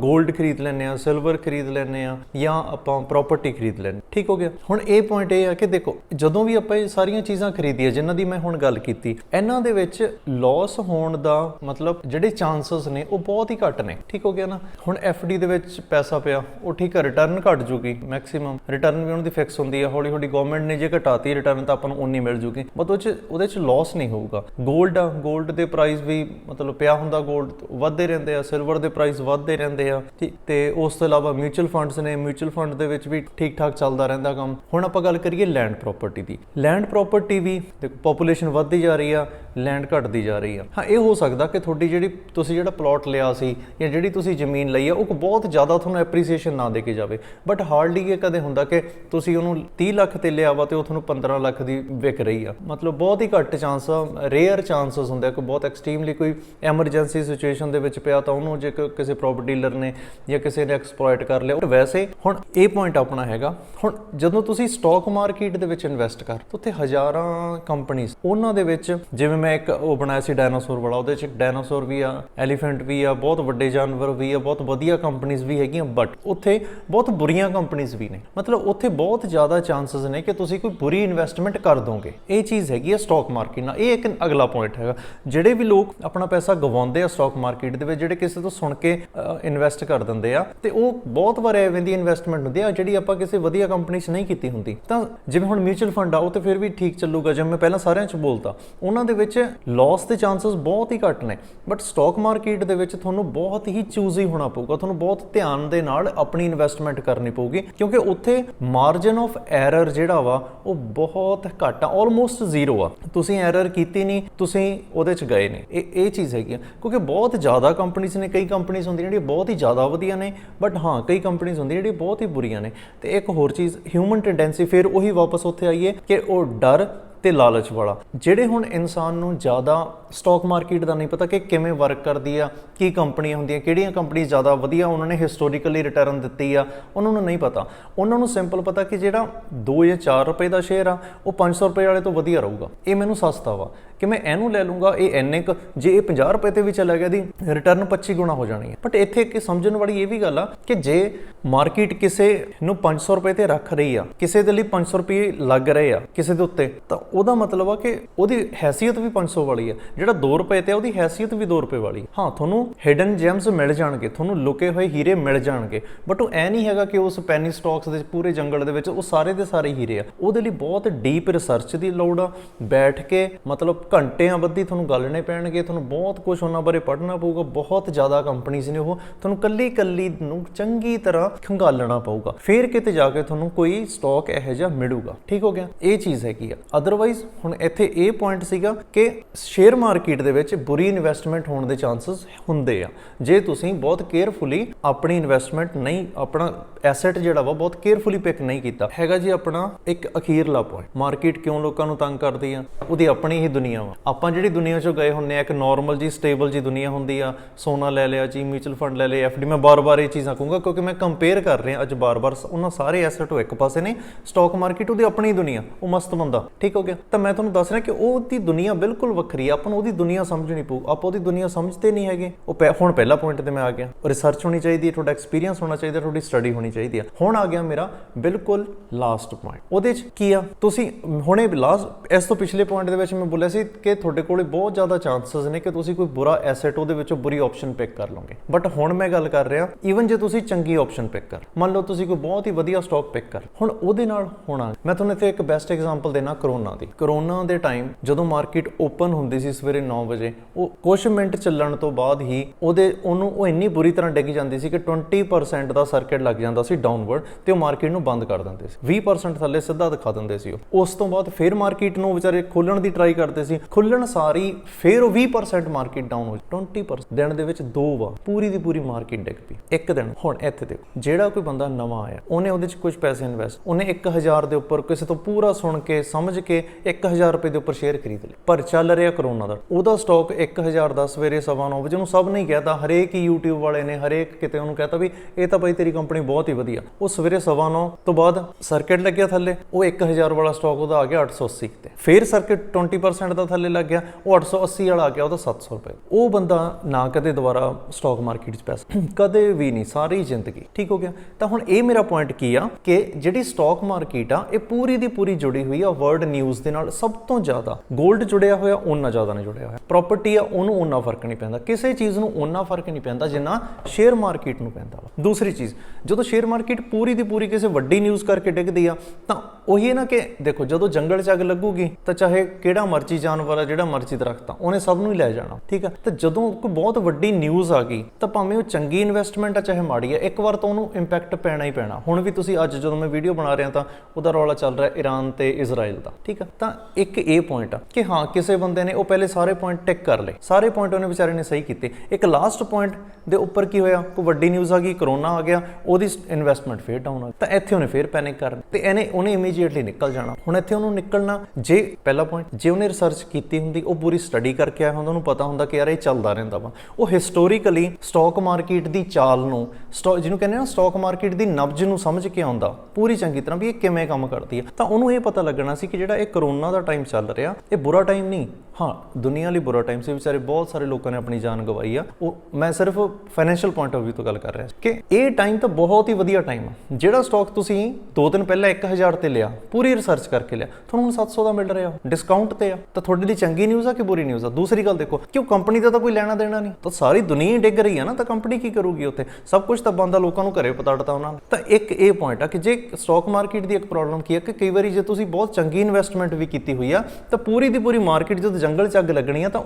골ਡ ਖਰੀਦ ਲੈਂਦੇ ਆ ਸਿਲਵਰ ਖਰੀਦ ਲੈਂਦੇ ਆ, ਜਾਂ ਆਪਾਂ ਪ੍ਰਾਪਰਟੀ ਖਰੀਦ ਲੈਂਦੇ ਠੀਕ ਹੋ ਗਿਆ? ਹੁਣ ਇਹ ਪੁਆਇੰਟ ਇਹ ਆ ਕਿ ਦੇਖੋ, ਜਦੋਂ ਵੀ ਆਪਾਂ ਇਹ ਸਾਰੀਆਂ ਚੀਜ਼ਾਂ ਖਰੀਦੀਆਂ ਜਿਨ੍ਹਾਂ ਦੀ ਮੈਂ ਹੁਣ ਗੱਲ ਕੀਤੀ, ਇਹਨਾਂ ਦੇ ਵਿੱਚ ਲਾਸ ਹੋਣ ਦਾ ਮਤਲਬ ਜਿਹੜੇ ਚਾਂਸਸ ਨੇ, ਉਹ ਬਹੁਤ ਹੀ ਘੱਟ ਨੇ। ਠੀਕ ਹੋ ਗਿਆ ਨਾ, ਹੁਣ ਐਫਡੀ ਦੇ ਵਿੱਚ ਪੈਸਾ ਪਿਆ, ਉਹ ਠੀਕ ਹੈ ਰਿਟਰਨ ਘਟ ਜੂਗੀ ਮੈਕਸਿਮਮ ਰਿਟਰਨ ਵੀ ਉਹਨਾਂ ਦੀ ਫਿਕਸ ਹੁੰਦੀ ਹੈ ਹੌਲੀ ਹੌਲੀ ਗਵਰਨਮੈਂਟ ਨੇ ਜੇ ਘਟਾਤੀ ਰਿਟਰਨ ਤਾਂ ਆਪਾਂ ਨੂੰ ਉਨੀ ਮਿਲ ਜੂਗੀ। ਬਟ ਉਹ ਚ, ਉਹਦੇ ਚ ਲਾਸ ਨਹੀਂ ਹੋਊਗਾ। 골ਡ ਆ 골ਡ ਦੇ ਪ੍ਰਾਈਸ ਵੀ ਮਤਲਬ ਪਿਆ ਹੁੰਦਾ 골ਡ ਵੱਧਦੇ ਰਹਿੰਦੇ ਆ ਸਿਲਵਰ ਦੇ ਪ੍ਰਾਈਸ ਵੱਧਦੇ ਰਹਿੰਦੇ ਆ। ਤੇ ਉਸ ਤੋਂ ਇਲਾਵਾ ਮਿਊਚੁਅਲ ਫੰਡਸ ਨੇ ਮਿਊਚੁਅਲ ਫੰਡ ਦੇ ਵਿੱਚ ਵੀ ਠੀਕ ਠਾਕ ਚੱਲਦਾ ਰਹਿੰਦਾ ਕੰਮ। ਹੁਣ ਆਪਾਂ ਗੱਲ ਕਰੀਏ ਲੈਂਡ ਪ੍ਰਾਪਰਟੀ ਦੀ। ਲੈਂਡ ਪ੍ਰਾਪਰਟੀ ਵੀ, ਦੇਖੋ ਪੋਪੂਲੇਸ਼ਨ ਵੱਧਦੀ ਜਾ ਰਹੀ ਆ ਲੈਂਡ ਘਟਦੀ ਜਾ ਰਹੀ ਆ। ਹਾਂ, ਇਹ ਹੋ ਸਕਦਾ ਕਿ ਤੁਹਾਡੀ ਜਿਹੜੀ ਤੁਸੀਂ ਜਿਹੜਾ ਪਲਾਟ ਲਿਆ ਸੀ ਜਾਂ ਜਿਹੜੀ ਤੁਸੀਂ ਜ਼ਮੀਨ ਲਈ ਆ, ਉਹ ਬਹੁਤ ਜ਼ਿਆਦਾ ਤੁਹਾਨੂੰ ਐਪਰੀਸੀਏਸ਼ਨ ਨਾ ਦੇ ਕੇ ਜਾਵੇ। ਬਟ ਹਾਰਡਲੀ ਇਹ ਕਦੇ ਹੁੰਦਾ ਕਿ ਤੁਸੀਂ ਉਹਨੂੰ 30 ਲੱਖ ਤੇ ਲਿਆ ਵਾ ਤੇ ਉਹ ਤੁਹਾਨੂੰ 15 ਲੱਖ ਦੀ ਵਿਕ ਰਹੀ ਆ। ਮਤਲਬ ਬਹੁਤ ਹੀ ਘੱਟ ਚਾਂਸ ਆ ਰੇਅਰ ਚਾਂਸਸ ਹੁੰਦੇ ਆ ਕਿ ਬਹੁਤ ਐਕਸਟ੍ਰੀਮਲੀ ਕੋਈ ਐਮਰਜੈਂਸੀ ਸਿਚੁਏਸ਼ਨ ਦੇ ਵਿੱਚ ਪਿਆ ਤਾਂ ਉਹਨੂੰ ਜੇ ਕਿਸੇ ਪ੍ਰੋਪਰਟੀ ਡੀਲਰ ਨੇ ਜਾਂ ਕਿਸੇ ਨੇ ਐਕਸਪਲੋਇਟ ਕਰ ਲਿਆ। ਵੈਸੇ ਹੁਣ ਇਹ ਪੁਆਇੰਟ ਆਪਣਾ ਹੈਗਾ, ਹੁਣ ਜਦੋਂ ਤੁਸੀਂ ਸਟਾਕ ਮਾਰਕੀਟ ਦੇ ਵਿੱਚ ਇਨਵੈਸਟ ਕਰ, ਤਾਂ ਉੱਥੇ ਹਜ਼ਾਰਾਂ ਕੰਪਨੀਆਂ ਉਹਨਾਂ ਦੇ ਵਿੱਚ ਜਿਵੇਂ ਮੈਂ ਇੱਕ ਉਹ ਬਣਾਇਆ ਸੀ ਡਾਇਨਾਸੌਰ ਵਾਲਾ, ਉਹਦੇ ਚ ਡਾਇਨਾਸੌਰ ਵੀ ਆ, ਐਲੀਫੈਂਟ ਵੀ ਆ, ਬਹੁਤ ਵੱਡੇ ਜਾਨਵਰ ਵੀ ਆ, ਬਹੁਤ ਵਧੀਆ ਕੰਪਨੀਆਂ ਵੀ ਹੈਗੀਆਂ ਬਟ ਉੱਥੇ ਬਹੁਤ ਬੁਰੀਆਂ ਕੰਪਨੀਆਂ ਵੀ ਨੇ। ਮਤਲਬ ਉੱਥੇ ਬਹੁਤ ਜ਼ਿਆਦਾ ਚਾਂਸਸ ਨੇ ਕਿ ਤੁਸੀਂ ਕੋਈ ਬੁਰੀ ਇਨਵੈਸਟਮੈਂਟ ਕਰ ਦੋਗੇ। ਇਹ ਚੀਜ਼ ਹੈਗੀ ਆ ਸਟਾਕ ਮਾਰਕੀਟ ਨਾਲ। ਇਹ ਇੱਕ ਅਗਲਾ ਪੁਆਇੰਟ ਹੈਗਾ। ਜਿਹੜੇ ਵੀ ਲੋਕ ਆਪਣਾ ਪੈਸਾ ਗਵਾਉਂਦੇ ਆ ਸਟਾਕ ਮਾਰਕੀਟ ਦੇ ਵਿੱਚ, ਜਿਹੜੇ ਕਿਸੇ ਤੋਂ ਸੁਣ ਕੇ ਇਨਵੈਸਟ ਕਰ ਦਿੰਦੇ ਆ, ਤੇ ਉਹ ਬਹੁਤ ਵਾਰ ਐਵੇਂ ਦੀ ਇਨਵੈਸਟਮੈਂਟ ਹੁੰਦੀ ਆ, ਜਿਹੜੀ ਆਪਾਂ ਕਿਸੇ ਵਧੀਆ ਕੰਪਨੀ 'ਚ ਨਹੀਂ ਕੀਤੀ ਹੁੰਦੀ। ਤਾਂ ਜਿਵੇਂ ਹੁਣ ਮਿਊਚੁਅਲ ਫੰਡ ਆ, ਉਹ ਤੇ ਫਿਰ ਵੀ ਠੀਕ ਚੱਲੂਗਾ, ਜਿਵੇਂ ਮੈਂ ਪਹਿਲਾਂ ਸਾਰਿਆਂ 'ਚ ਬੋਲਤਾ, ਉਹਨਾਂ ਦੇ ਵਿੱਚ ਵਿੱਚ ਲਾਸ ਦੇ ਚਾਂਸਸ ਬਹੁਤ ਹੀ ਘੱਟ ਨੇ। ਬਟ ਸਟਾਕ ਮਾਰਕੀਟ ਦੇ ਵਿੱਚ ਤੁਹਾਨੂੰ ਬਹੁਤ ਹੀ ਚੂਜ਼ੀ ਹੋਣਾ ਪਊਗਾ। ਤੁਹਾਨੂੰ ਬਹੁਤ ਧਿਆਨ ਦੇ ਨਾਲ ਆਪਣੀ ਇਨਵੈਸਟਮੈਂਟ ਕਰਨੀ ਪਊਗੀ। ਕਿਉਂਕਿ ਉੱਥੇ ਮਾਰਜਨ ਆਫ ਐਰਰ ਜਿਹੜਾ ਵਾ, ਉਹ ਬਹੁਤ ਘੱਟ ਆ ਆਲਮੋਸਟ ਜ਼ੀਰੋ ਆ। ਤੁਸੀਂ ਐਰਰ ਕੀਤੀ ਨਹੀਂ, ਤੁਸੀਂ ਉਹਦੇ 'ਚ ਗਏ ਨੇ ਇਹ ਇਹ ਚੀਜ਼ ਹੈਗੀ ਆ। ਕਿਉਂਕਿ ਬਹੁਤ ਜ਼ਿਆਦਾ ਕੰਪਨੀਆਂ ਨੇ, ਕਈ ਕੰਪਨੀਆਂ ਹੁੰਦੀਆਂ ਜਿਹੜੀਆਂ ਬਹੁਤ ਹੀ ਜ਼ਿਆਦਾ ਵਧੀਆ ਨੇ ਬਟ ਹਾਂ, ਕਈ ਕੰਪਨੀਆਂ ਹੁੰਦੀਆਂ ਜਿਹੜੀਆਂ ਬਹੁਤ ਹੀ ਬੁਰੀਆਂ ਨੇ। ਤੇ ਇੱਕ ਹੋਰ ਚੀਜ਼ ਹਿਊਮਨ ਟੈਂਡੈਂਸੀ ਫਿਰ ਉਹੀ ਵਾਪਸ ਉੱਥੇ ਆਈਏ ਕਿ ਉਹ ਡਰ ਤੇ ਲਾਲਚ ਵਾਲਾ। ਜਿਹੜੇ ਹੁਣ ਇਨਸਾਨ ਨੂੰ ਜ਼ਿਆਦਾ ਸਟਾਕ ਮਾਰਕੀਟ ਦਾ ਨਹੀਂ ਪਤਾ ਕਿ ਕਿਵੇਂ ਵਰਕ ਕਰਦੀ ਆ, ਕੀ ਕੰਪਨੀਆਂ ਹੁੰਦੀਆਂ, ਕਿਹੜੀਆਂ ਕੰਪਨੀ ਜ਼ਿਆਦਾ ਵਧੀਆ ਉਹਨਾਂ ਨੇ ਹਿਸਟੋਰੀਕਲੀ ਰਿਟਰਨ ਦਿੱਤੀ ਆ, ਉਹਨਾਂ ਨੂੰ ਨਹੀਂ ਪਤਾ। ਉਹਨਾਂ ਨੂੰ ਸਿੰਪਲ ਪਤਾ ਕਿ ਜਿਹੜਾ 2 ਜਾਂ 4 ਰੁਪਏ ਦਾ ਸ਼ੇਅਰ ਆ, ਉਹ 500 ਰੁਪਏ ਵਾਲੇ ਤੋਂ ਵਧੀਆ ਰਹੂਗਾ। ਇਹ ਮੈਨੂੰ ਸਸਤਾ ਵਾ ਕਿ ਮੈਂ ਇਹਨੂੰ ਲੈ ਲੂੰਗਾ, ਇਹ ਇੰਨੇ ਕੁ, ਜੇ ਇਹ 50 ਰੁਪਏ ਤੇ ਵੀ ਚਲਾ ਗਿਆ ਦੀ ਰਿਟਰਨ 25 ਗੁਣਾ ਹੋ ਜਾਣੀ ਹੈ ਬਟ ਇੱਥੇ ਇੱਕ ਸਮਝਣ ਵਾਲੀ ਇਹ ਵੀ ਗੱਲ ਆ ਕਿ ਜੇ ਮਾਰਕੀਟ ਕਿਸੇ ਨੂੰ 500 ਰੁਪਏ ਤੇ ਰੱਖ ਰਹੀ ਆ, ਕਿਸੇ ਦੇ ਲਈ 500 ਰੁਪਏ ਲੱਗ ਰਹੇ ਆ, ਕਿਸੇ ਦੇ ਉੱਤੇ, ਤਾਂ ਉਹਦਾ ਮਤਲਬ ਆ ਕਿ ਉਹਦੀ ਹੈਸੀਅਤ ਵੀ 500 ਵਾਲੀ ਆ। ਜਿਹੜਾ 2 ਰੁਪਏ ਤੇ ਆ, ਉਹਦੀ ਹੈਸੀਅਤ ਵੀ 2 ਰੁਪਏ ਵਾਲੀ। ਹਾਂ, ਤੁਹਾਨੂੰ ਹਿਡਨ ਜੈਮਸ ਮਿਲ ਜਾਣਗੇ, ਤੁਹਾਨੂੰ ਲੁਕੇ ਹੋਏ ਹੀਰੇ ਮਿਲ ਜਾਣਗੇ। ਬਟ ਉਹ ਐ ਨਹੀਂ ਹੈਗਾ ਕਿ ਉਸ ਪੈਨੀ ਸਟਾਕਸ ਦੇ ਪੂਰੇ ਜੰਗਲ ਦੇ ਵਿੱਚ ਉਹ ਸਾਰੇ ਦੇ ਸਾਰੇ ਹੀਰੇ ਆ। ਉਹਦੇ ਲਈ ਬਹੁਤ ਡੀਪ ਰਿਸਰਚ ਦੀ ਲੋੜ ਆ। ਬੈਠ ਕੇ, ਮਤਲਬ ਘੰਟਿਆਂ ਬੱਧੀ ਤੁਹਾਨੂੰ ਗੱਲਣੇ ਪੈਣਗੇ, ਤੁਹਾਨੂੰ ਬਹੁਤ ਕੁਝ ਉਹਨਾਂ ਬਾਰੇ ਪੜ੍ਹਨਾ ਪਊਗਾ, ਬਹੁਤ ਜ਼ਿਆਦਾ ਕੰਪਨੀਆਂ ਨੇ ਉਹ। ਤੁਹਾਨੂੰ ਕੱਲੀ ਕੱਲੀ ਨੂੰ ਚੰਗੀ ਤਰ੍ਹਾਂ ਖੰਗਾਲਣਾ ਪਊਗਾ। ਫੇਰ ਕਿਤੇ ਜਾ ਕੇ ਤੁਹਾਨੂੰ ਕੋਈ ਸਟਾਕ ਇਹੋ ਜਿਹਾ ਮਿਲੂਗਾ। ਠੀਕ ਹੋ ਗਿਆ? ਇਹ ਚੀਜ਼ ਹੈਗੀ ਆ। ਅਦਰਵਾਈਜ਼ ਹੁਣ ਇੱਥੇ ਇਹ ਪੁਆਇੰਟ ਸੀਗਾ ਕਿ ਸ਼ੇਅਰ ਮਾਰਕੀਟ ਦੇ ਵਿੱਚ ਬੁਰੀ ਇਨਵੈਸਟਮੈਂਟ ਹੋਣ ਦੇ ਚਾਂਸਸ ਹੁੰਦੇ ਆ। ਜੇ ਤੁਸੀਂ ਬਹੁਤ ਕੇਅਰਫੁਲੀ ਆਪਣੀ ਇਨਵੈਸਟਮੈਂਟ ਨਹੀਂ, ਆਪਣਾ ਐਸੈਟ ਜਿਹੜਾ ਵਾ, ਬਹੁਤ ਕੇਅਰਫੁਲੀ ਪਿਕ ਨਹੀਂ ਕੀਤਾ, ਹੈਗਾ ਜੀ ਆਪਣਾ ਇੱਕ ਅਖੀਰਲਾ ਪੁਆਇੰਟ ਮਾਰਕੀਟ ਕਿਉਂ ਲੋਕਾਂ ਨੂੰ ਤੰਗ ਕਰਦੀ ਆ? ਉਹਦੀ ਆਪਣੀ ਹੀ ਦੁਨੀਆ ਵਾ। ਆਪਾਂ ਜਿਹੜੀ ਦੁਨੀਆ 'ਚੋਂ ਗਏ ਹੁੰਨੇ ਆ, ਇੱਕ ਨਾਰਮਲ ਜੀ ਸਟੇਬਲ ਜੀ ਦੁਨੀਆ ਹੁੰਦੀ ਆ, ਸੋਨਾ ਲੈ ਲਿਆ ਜੀ ਮਿਊਚੁਅਲ ਫੰਡ ਲੈ ਲਿਆ ਐਫਡੀ ਮੈਂ ਬਾਰ-ਬਾਰ ਇਹ ਚੀਜ਼ਾਂ ਕਹੂੰਗਾ, ਕਿਉਂਕਿ ਮੈਂ ਕੰਪੇਅਰ ਕਰ ਰਿਹਾ ਅੱਜ ਬਾਰ-ਬਾਰ ਉਹਨਾਂ ਸਾਰੇ ਐਸੈਟ ਉਹ ਇੱਕ ਪਾਸੇ ਨੇ। ਸਟਾਕ ਮਾਰਕੀਟ ਉਹਦੀ ਆਪਣੀ ਦੁਨੀਆ, ਉਹ ਮਸਤ ਬੰਦਾ। ਠੀਕ ਹੋ ਗਿਆ? ਤਾਂ ਮੈਂ ਤੁਹਾਨੂੰ ਦੱਸ ਰਿਹਾ ਕਿ ਉਹਦੀ ਦੁਨੀਆ ਬਿਲਕੁਲ ਵੱਖਰੀ ਆ, ਆਪਾਂ ਨੂੰ ਉਹਦੀ ਦੁਨੀਆ ਸਮਝਣੀ ਪਊ। ਆਪਾਂ ਉਹਦੀ ਦੁਨੀਆ ਸਮਝਦੇ ਨਹੀਂ ਹੈਗੇ। ਉਹ ਹੁਣ ਪਹਿਲਾ ਪੁਆਇੰਟ ਤੇ ਮੈਂ ਆ ਗਿਆ। ਰਿਸਰਚ ਹੋਣੀ ਚਾਹੀਦੀ ਹੈ, ਤੁਹਾਡਾ ਐਕਸਪੀਰੀਅੰਸ ਹੋਣਾ ਚਾਹੀਦਾ, ਤੁਹਾਡੀ ਸਟੱਡੀ ਹੋਣੀ ਚਾਹੀਦੀ ਆ ਹੁਣ ਆ ਗਿਆ ਮੇਰਾ ਬਿਲਕੁਲ ਲਾਸਟ ਪੁਆਇੰਟ ਉਹਦੇ 'ਚ ਕੀ ਆ? ਤੁਸੀਂ ਹੁਣੇ ਲਾਸਟ ਇਸ ਤੋਂ ਪਿਛਲੇ ਪੁਆਇੰਟ ਦੇ ਵਿੱਚ ਮੈਂ ਬੋਲਿਆ ਸੀ ਕਿ ਤੁਹਾਡੇ ਕੋਲੇ ਬਹੁਤ ਜ਼ਿਆਦਾ ਚਾਂਸਸ ਨੇ ਕਿ ਤੁਸੀਂ ਕੋਈ ਬੁਰਾ ਐਸੈਟ ਉਹਦੇ ਵਿੱਚੋਂ ਬੁਰੀ ਆਪਸ਼ਨ ਪਿਕ ਕਰ ਲਓਗੇ। ਬਟ ਹੁਣ ਮੈਂ ਗੱਲ ਕਰ ਰਿਹਾ ਈਵਨ ਜੇ ਤੁਸੀਂ ਚੰਗੀ ਆਪਸ਼ਨ ਪਿਕ ਕਰ ਮੰਨ ਲਓ ਤੁਸੀਂ ਕੋਈ ਬਹੁਤ ਹੀ ਵਧੀਆ ਸਟਾਕ ਪਿਕ ਕਰ ਹੁਣ ਉਹਦੇ ਨਾਲ ਹੋਣਾ ਮੈਂ ਤੁਹਾਨੂੰ ਇੱਥੇ ਇੱਕ ਬੈਸਟ ਐਗਜ਼ਾਮਪਲ ਦੇਣਾ ਕਰੋਨਾ ਦੀ। ਕਰੋਨਾ ਦੇ ਟਾਈਮ ਜਦੋਂ ਮਾਰਕੀਟ ਓਪਨ ਹੁੰਦੀ ਸੀ ਸਵੇਰੇ 9 ਵਜੇ। ਉਹ ਕੁਝ ਮਿੰਟ ਚੱਲਣ ਤੋਂ ਬਾਅਦ ਹੀ ਉਹਦੇ, ਉਹਨੂੰ, ਉਹ ਇੰਨੀ ਬੁਰੀ ਤਰ੍ਹਾਂ ਡਿੱਗ ਜਾਂਦੀ ਸੀ ਕਿ 20% ਦਾ ਸਰਕਟ ਲੱਗ ਜਾਂਦਾ ਸੀ ਡਾਊਨਵਰਡ ਤੇ ਉਹ ਮਾਰਕੀਟ ਨੂੰ ਬੰਦ ਕਰ ਦਿੰਦੇ ਸੀ। 20% ਥੱਲੇ ਸਿੱਧਾ ਦਿਖਾ ਦਿੰਦੇ ਸੀ ਉਹ। ਉਸ ਤੋਂ ਬਾਅਦ ਫਿਰ ਮਾਰਕੀਟ ਨੂੰ ਵਿਚਾਰੇ ਖੋਲਣ ਦੀ ਟਰਾਈ ਕਰਦੇ ਸੀ। ਖੁੱਲਣ ਸਾਰੀ, ਫਿਰ ਉਹ 20% ਮਾਰਕੀਟ ਡਾਊਨ ਹੋ 20% ਦਿਨ ਦੇ ਵਿੱਚ ਦੋ ਵਾਰ ਪੂਰੀ ਦੀ ਪੂਰੀ ਮਾਰਕੀਟ ਡਿੱਗ ਪਈ। ਇੱਕ ਦਿਨ, ਹੁਣ ਇੱਥੇ ਦੇਖੋ, ਜਿਹੜਾ ਕੋਈ ਬੰਦਾ ਨਵਾਂ ਆਇਆ, ਉਹਨੇ ਉਹਦੇ 'ਚ ਕੁਝ ਪੈਸੇ ਇਨਵੈਸਟ ਉਹਨੇ 1000 ਦੇ ਉੱਪਰ ਕਿਸੇ ਤੋਂ ਪੂਰਾ ਸੁਣ ਕੇ, ਸਮਝ ਕੇ 1000 ਰੁਪਏ ਦੇ ਉੱਪਰ ਸ਼ੇਅਰ ਖਰੀਦ ਲਿਆ ਪਰ ਚੱਲ ਰਿਹਾ ਕਰੋਨਾ ਦਾ। ਉਹਦਾ ਸਟਾਕ 1000 ਦਾ ਸਵੇਰੇ 9:30 ਵਜੇ ਨੂੰ ਸਭ ਨੇ ਹੀ ਕਹਿਤਾ ਹਰੇਕ ਹੀ YouTube ਵਾਲੇ ਨੇ, ਹਰੇਕ ਕਿਤੇ ਉਹਨੂੰ ਕਹਤਾ ਵੀ ਇਹ ਤਾਂ ਭਾਈ ਤੇਰੀ ਕੰਪਨੀ ਬਹੁਤ ਹੀ ਵਧੀਆ। ਉਹ ਸਵੇਰੇ 9:30 ਤੋਂ ਬਾਅਦ ਸਰਕਟ ਲੱਗਿਆ ਥੱਲੇ, ਉਹ 1000 ਵਾਲਾ ਸਟਾਕ ਉਹਦਾ ਆ ਗਿਆ 880 ਤੇ। ਫਿਰ ਸਰਕਟ 20% ਦਾ ਥੱਲੇ ਲੱਗ ਗਿਆ, ਉਹ 880 ਵਾਲਾ ਆ ਗਿਆ, ਉਹਦਾ 700 ਰੁਪਏ। ਉਹ ਬੰਦਾ ਨਾ ਕਦੇ ਦੁਬਾਰਾ ਸਟਾਕ ਮਾਰਕੀਟ 'ਚ ਪੈਸਾ ਕਦੇ ਵੀ ਨਹੀਂ, ਸਾਰੀ ਜ਼ਿੰਦਗੀ। ਠੀਕ ਹੋ ਗਿਆ? ਤਾਂ ਹੁਣ ਇਹ ਮੇਰਾ ਪੁਆਇੰਟ ਕੀ ਆ ਕਿ ਜਿਹੜੀ ਸਟਾਕ ਮਾਰਕੀਟ ਆ, ਇਹ ਪੂਰੀ ਦੀ ਪੂਰੀ ਜੁੜੀ ਹੋਈ ਆ ਵਰਲਡ ਨਿਊਜ਼ ਦੇ ਨਾਲ ਸਭ ਤੋਂ ਜ਼ਿਆਦਾ। 골ਡ ਜੁੜਿਆ ਹੋਇਆ ਉਹਨਾਂ ਜ਼ਿਆਦਾ ਨਹੀਂ ਜੁੜਿਆ ਹੋਇਆ। ਪ੍ਰਾਪਰਟੀ ਆ, ਉਹਨੂੰ ਉਹਨਾਂ ਫ਼ਰਕ ਨਹੀਂ ਪੈਂਦਾ। ਕਿਸੇ ਚੀਜ਼ ਨੂੰ ਉਹਨਾਂ ਫ਼ਰਕ ਨਹੀਂ ਪੈਂਦਾ ਜਿੰਨਾ ਸ਼ੇਅਰ ਮਾਰਕੀਟ ਨੂੰ ਪੈਂਦਾ ਵਾ। ਦੂਸਰੀ ਚੀਜ਼, ਜਦੋਂ ਸ਼ੇਅਰ ਮਾਰਕੀਟ ਪੂਰੀ ਦੀ ਪੂਰੀ ਕਿਸੇ ਵੱਡੀ ਨਿਊਜ਼ ਕਰਕੇ ਡਿੱਗਦੀ ਆ, ਤਾਂ ਉਹੀ ਨਾ ਕਿ ਦੇਖੋ, ਜਦੋਂ ਜੰਗਲ 'ਚ ਅੱਗ ਲੱਗੂਗੀ, ਤਾਂ ਚਾਹੇ ਕਿਹੜਾ ਮਰਜ਼ੀ ਜਾਨਵਰ ਆ, ਜਿਹੜਾ ਮਰਜ਼ੀ ਦਰਖਤ ਆ, ਉਹਨੇ ਸਭ ਨੂੰ ਹੀ ਲੈ ਜਾਣਾ, ਠੀਕ ਆ? ਤੇ ਜਦੋਂ ਕੋਈ ਬਹੁਤ ਵੱਡੀ ਨਿਊਜ਼ ਆ ਗਈ, ਤਾਂ ਭਾਵੇਂ ਉਹ ਚੰਗੀ ਇਨਵੈਸਟਮੈਂਟ ਆ, ਚਾਹੇ ਮਾੜੀ ਆ, ਇੱਕ ਵਾਰ ਤਾਂ ਉਹਨੂੰ ਇੰਪੈਕਟ ਪੈਣਾ ਹੀ ਪੈਣਾ। ਹੁਣ ਵੀ ਤੁਸੀਂ ਅੱਜ ਜਦੋਂ ਮੈਂ ਵੀਡੀਓ ਬਣਾ ਰਿਹਾ ਤਾਂ ਉਹਦਾ ਰੌਲਾ ਚੱਲ ਰਿਹਾ ਈਰਾਨ ਤੇ ਇਜ਼ਰਾਈਲ ਦਾ, ਠੀਕ ਆ? ਤਾਂ ਇੱਕ ਇਹ ਪੁਆਇੰਟ ਆ ਕਿ ਹਾਂ, ਕਿਸੇ ਬੰਦੇ ਨੇ ਉਹ ਪਹਿਲੇ ਸਾਰੇ ਪੁਆਇੰਟ ਟਿਕ ਕਰ ਲਏ। ਸਾਰੇ ਪੁਆਇੰਟ ਉਹਨੇ ਵਿਚਾਰੇ ਨੇ ਸਹੀ ਕੀਤੇ। ਇੱਕ ਲਾਸਟ ਪੁਆਇੰਟ ਦੇ ਉੱਪਰ ਕੀ ਹੋਇਆ? ਕੋਈ ਵੱਡੀ ਨਿਊਜ਼ ਆ ਗਈ, ਕਰੋਨਾ ਆ ਗਿਆ, ਉਹਦੀ ਇਨਵੈਸਟਮੈਂਟ ਫੇਰ ਡਾਊਨ ਆ ਤਾਂ ਇੱਥੇ ਉਹਨੇ ਫੇਰ ਪੈਨਿਕ ਕਰਨ ਤੇ ਇਹਨੇ ਉਹਨੇ ਇਮੀਡੀਏਟਲੀ ਨਿਕਲ ਜਾਣਾ। ਹੁਣ ਇੱਥੇ ਉਹਨੂੰ ਨਿਕਲਣਾ, ਜੇ ਪਹਿਲਾ ਪੁਆਇੰਟ ਜੇ ਉਹਨੇ ਰਿਸਰਚ ਕੀਤੀ ਹੁੰਦੀ, ਉਹ ਪੂਰੀ ਸਟੱਡੀ ਕਰਕੇ ਆਇਆ ਹੁੰਦਾ। ਉਹਨੂੰ ਪਤਾ ਹੁੰਦਾ ਕਿ ਯਾਰ ਇਹ ਚੱਲਦਾ ਰਹਿੰਦਾ ਵਾ। ਉਹ ਹਿਸਟੋਰੀਕਲੀ ਸਟਾਕ ਮਾਰਕੀਟ ਦੀ ਚਾਲ ਨੂੰ ਸਟਾਕ ਜਿਹਨੂੰ ਕਹਿੰਦੇ ਆ ਨਾ ਸਟਾਕ ਮਾਰਕੀਟ ਦੀ ਨਬਜ ਨੂੰ ਸਮਝ ਕੇ ਆਉਂਦਾ। ਪੂਰੀ ਚੰਗੀ ਤਰ੍ਹਾਂ ਵੀ ਇਹ ਕਿਵੇਂ ਕੰਮ ਕਰਦੀ ਹੈ ਤਾਂ ਉਹਨੂੰ ਇਹ ਪਤਾ ਲੱਗਣਾ ਸੀ ਕਿ ਜਿਹੜਾ ਇਹ ਕਰੋਨਾ ਦਾ ਟਾਈਮ ਚੱਲ ਰਿਹਾ, ਇਹ ਬੁਰਾ ਟਾਈਮ ਨਹੀਂ। ਹਾਂ, ਦੁਨੀਆ ਲਈ ਬੁਰਾ ਟਾਈਮ ਸੀ। ਵਿਚਾਰੇ ਬਹੁਤ ਸਾਰੇ ਲੋਕਾਂ ਨੇ ਆਪਣੀ ਜਾਨ ਗਵਾਈ ਆ। ਉਹ, ਮੈਂ ਸਿਰਫ ਫਾਈਨੈਂਸ਼ੀਅਲ ਪੁਆਇੰਟ ਆਫ View ਤੋਂ ਗੱਲ ਕਰ ਰਿਹਾ ਕਿ ਇਹ ਟਾਈਮ ਤਾਂ ਬਹੁਤ ਹੀ ਵਧੀਆ ਟਾਈਮ ਆ। ਜਿਹੜਾ ਸਟਾਕ ਤੁਸੀਂ ਦੋ ਦਿਨ ਪਹਿਲਾਂ 1000 ਤੇ ਲਿਆ, ਪੂਰੀ ਰਿਸਰਚ ਕਰਕੇ ਲਿਆ, ਤੁਹਾਨੂੰ ਹੁਣ 700 ਦਾ ਮਿਲ ਰਿਹਾ। ਡਿਸਕਾਊਂਟ ਤੇ ਆ। ਤਾਂ ਤੁਹਾਡੇ ਲਈ ਚੰਗੀ ਨਿਊਜ਼ ਆ ਕਿ ਬੁਰੀ ਨਿਊਜ਼ ਆ? ਦੂਸਰੀ ਗੱਲ ਦੇਖੋ, ਕਿਉਂ ਕੰਪਨੀ ਦਾ ਤਾਂ ਕੋਈ ਲੈਣਾ ਦੇਣਾ ਨਹੀਂ? ਤਾਂ ਸਾਰੀ ਦੁਨੀਆ ਹੀ ਡਿੱਗ ਰਹੀ ਆ ਨਾ, ਤਾਂ ਕੰਪਨੀ ਕੀ ਕਰੂਗੀ ਉੱਥੇ? ਸਭ ਕੁਝ ਤਾਂ ਬੰਦਾ ਲੋਕਾਂ ਨੂੰ ਘਰੇ ਪਤਾੜਤਾ ਉਹਨਾਂ ਨੇ। ਤਾਂ ਇੱਕ ਇਹ ਪੁਆਇੰਟ ਆ ਕਿ ਜੇ ਸਟਾਕ ਮਾਰਕੀਟ ਦੀ ਇੱਕ ਪ੍ਰੋਬਲਮ ਕੀ ਆ ਕਿ ਕਈ ਵਾਰੀ ਜੇ ਤੁਸੀਂ ਬਹੁਤ ਚੰਗੀ ਇਨਵੈਸਟਮੈਂਟ ਵੀ ਕੀਤੀ ਹੋਈ ਆ, ਤਾਂ ਪੂਰੀ ਦੀ ਪੂਰੀ ਮਾਰਕੀਟ ਜਦੋਂ ਜੰਗਲ ਚ ਅੱਗ ਲੱਗਣੀ ਆ, ਤਾਂ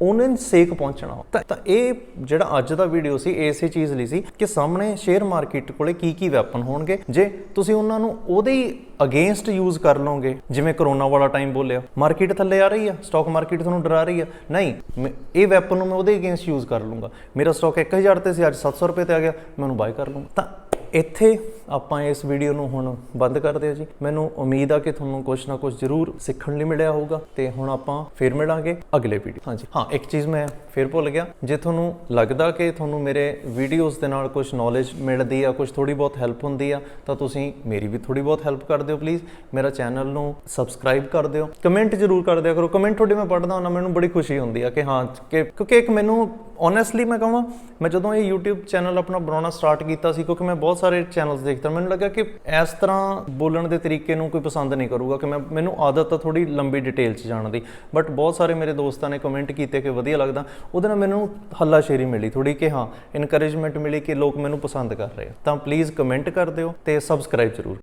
ਉਹਨੇ ਸੇਕ ਪਹੁੰਚਣਾ। ਤਾਂ ਇਹ ਜਿਹੜਾ ਅੱਜ ਦਾ ਵੀਡੀਓ ਸੀ ਇਸੇ ਚੀਜ਼ ਲਈ ਸੀ ਕਿ ਸਾਹਮਣੇ ਸ਼ੇਅਰ ਮਾਰਕੀਟ ਕੋਲੇ ਕੀ ਕੀ ਵੈਪਨ ਹੋਣਗੇ। ਜੇ ਤੁਸੀਂ ਉਹਨਾਂ ਨੂੰ ਉਹਦੇ ਹੀ ਅਗੇਂਸਟ ਯੂਜ਼ ਕਰ ਲਓਗੇ, ਜਿਵੇਂ ਕਰੋਨਾ ਵਾਲਾ ਟਾਈਮ ਬੋਲਿਆ। ਮਾਰਕੀਟ ਥੱਲੇ ਆ ਰਹੀ ਆ ਸਟਾਕ ਮਾਰਕੀਟ ਤੁਹਾਨੂੰ ਡਰਾ ਰਹੀ ਆ। ਨਹੀਂ, ਮੈਂ- ਇਹ ਵੈਪਨ ਨੂੰ ਮੈਂ ਉਹਦੇ ਅਗੇਂਸਟ ਯੂਜ਼ ਕਰ ਲੂੰਗਾ ਮੇਰਾ ਸਟਾਕ 1000 ਤੇ ਸੀ, ਅੱਜ 700 ਰੁਪਏ ਤੇ ਆ ਗਿਆ, ਮੈਂ ਉਹਨੂੰ ਬਾਏ ਕਰ ਲੂੰਗਾ ਤਾਂ ਇੱਥੇ ਆਪਾਂ ਇਸ ਵੀਡੀਓ ਨੂੰ ਹੁਣ ਬੰਦ ਕਰਦੇ ਹਾਂ ਜੀ। ਮੈਨੂੰ ਉਮੀਦ ਆ ਕਿ ਤੁਹਾਨੂੰ ਕੁਝ ਨਾ ਕੁਝ ਜ਼ਰੂਰ ਸਿੱਖਣ ਲਈ ਮਿਲਿਆ ਹੋਊਗਾ। ਤੇ ਹੁਣ ਆਪਾਂ ਫੇਰ ਮਿਲਾਂਗੇ ਅਗਲੇ ਵੀਡੀਓ ਹਾਂਜੀ, ਹਾਂ, ਇੱਕ ਚੀਜ਼ ਮੈਂ ਫੇਰ ਭੁੱਲ ਗਿਆ। ਜੇ ਤੁਹਾਨੂੰ ਲੱਗਦਾ ਕਿ ਤੁਹਾਨੂੰ ਮੇਰੇ ਵੀਡੀਓਜ਼ ਦੇ ਨਾਲ ਕੁਝ ਨੌਲੇਜ ਮਿਲਦੀ ਆ ਕੁਝ ਥੋੜੀ ਬਹੁਤ ਹੈਲਪ ਹੁੰਦੀ ਆ, ਤਾਂ ਤੁਸੀਂ ਮੇਰੀ ਵੀ ਥੋੜੀ ਬਹੁਤ ਹੈਲਪ ਕਰ ਦਿਓ ਪਲੀਜ਼ ਮੇਰਾ ਚੈਨਲ ਨੂੰ ਸਬਸਕ੍ਰਾਈਬ ਕਰ ਦਿਓ। ਕਮੈਂਟ ਜ਼ਰੂਰ ਕਰ ਦਿਆ ਕਰੋ। ਕਮੈਂਟ ਤੁਹਾਡੇ ਮੈਂ ਪੜ੍ਹਦਾ ਹੁੰਦਾ, ਮੈਨੂੰ ਬੜੀ ਖੁਸ਼ੀ ਹੁੰਦੀ ਆ ਕਿ ਹਾਂ, ਕਿ ਕਿਉਂਕਿ ਇੱਕ ਮੈਨੂੰ ਓਨੈਸਟਲੀ ਮੈਂ ਕਹਾਂ, ਮੈਂ ਜਦੋਂ ਇਹ YouTube ਚੈਨਲ ਆਪਣਾ ਬਣਾਉਣਾ ਸਟਾਰਟ ਕੀਤਾ ਸੀ, ਕਿਉਂਕਿ ਮੈਂ ਬਹੁਤ ਬਹੁਤ ਸਾਰੇ ਚੈਨਲਸ ਦੇਖਦਾ ਮੈਨੂੰ ਲੱਗਾ ਕਿ ਇਸ ਤਰ੍ਹਾਂ ਬੋਲਣ ਦੇ ਤਰੀਕੇ ਨੂੰ ਕੋਈ ਪਸੰਦ ਨਹੀਂ ਕਰੂਗਾ ਕਿ ਮੈਂ ਮੈਨੂੰ ਆਦਤ ਆ ਥੋੜੀ ਲੰਬੀ ਡਿਟੇਲ 'ਚ ਜਾਣ ਦੀ। ਬਟ ਬਹੁਤ ਸਾਰੇ ਮੇਰੇ ਦੋਸਤਾਂ ਨੇ ਕਮੈਂਟ ਕੀਤੇ ਕਿ ਵਧੀਆ ਲੱਗਦਾ। ਉਹਦੇ ਨਾਲ ਮੈਨੂੰ ਹੱਲਾਸ਼ੇਰੀ ਮਿਲੀ ਥੋੜੀ ਕਿ ਹਾਂ ਇਨਕਰੇਜਮੈਂਟ ਮਿਲੀ ਕਿ ਲੋਕ ਮੈਨੂੰ ਪਸੰਦ ਕਰ ਰਹੇ ਆ। ਤਾਂ ਪਲੀਜ਼ ਕਮੈਂਟ ਕਰ ਦਿਓ ਤੇ ਸਬਸਕ੍ਰਾਈਬ ਜ਼ਰੂਰ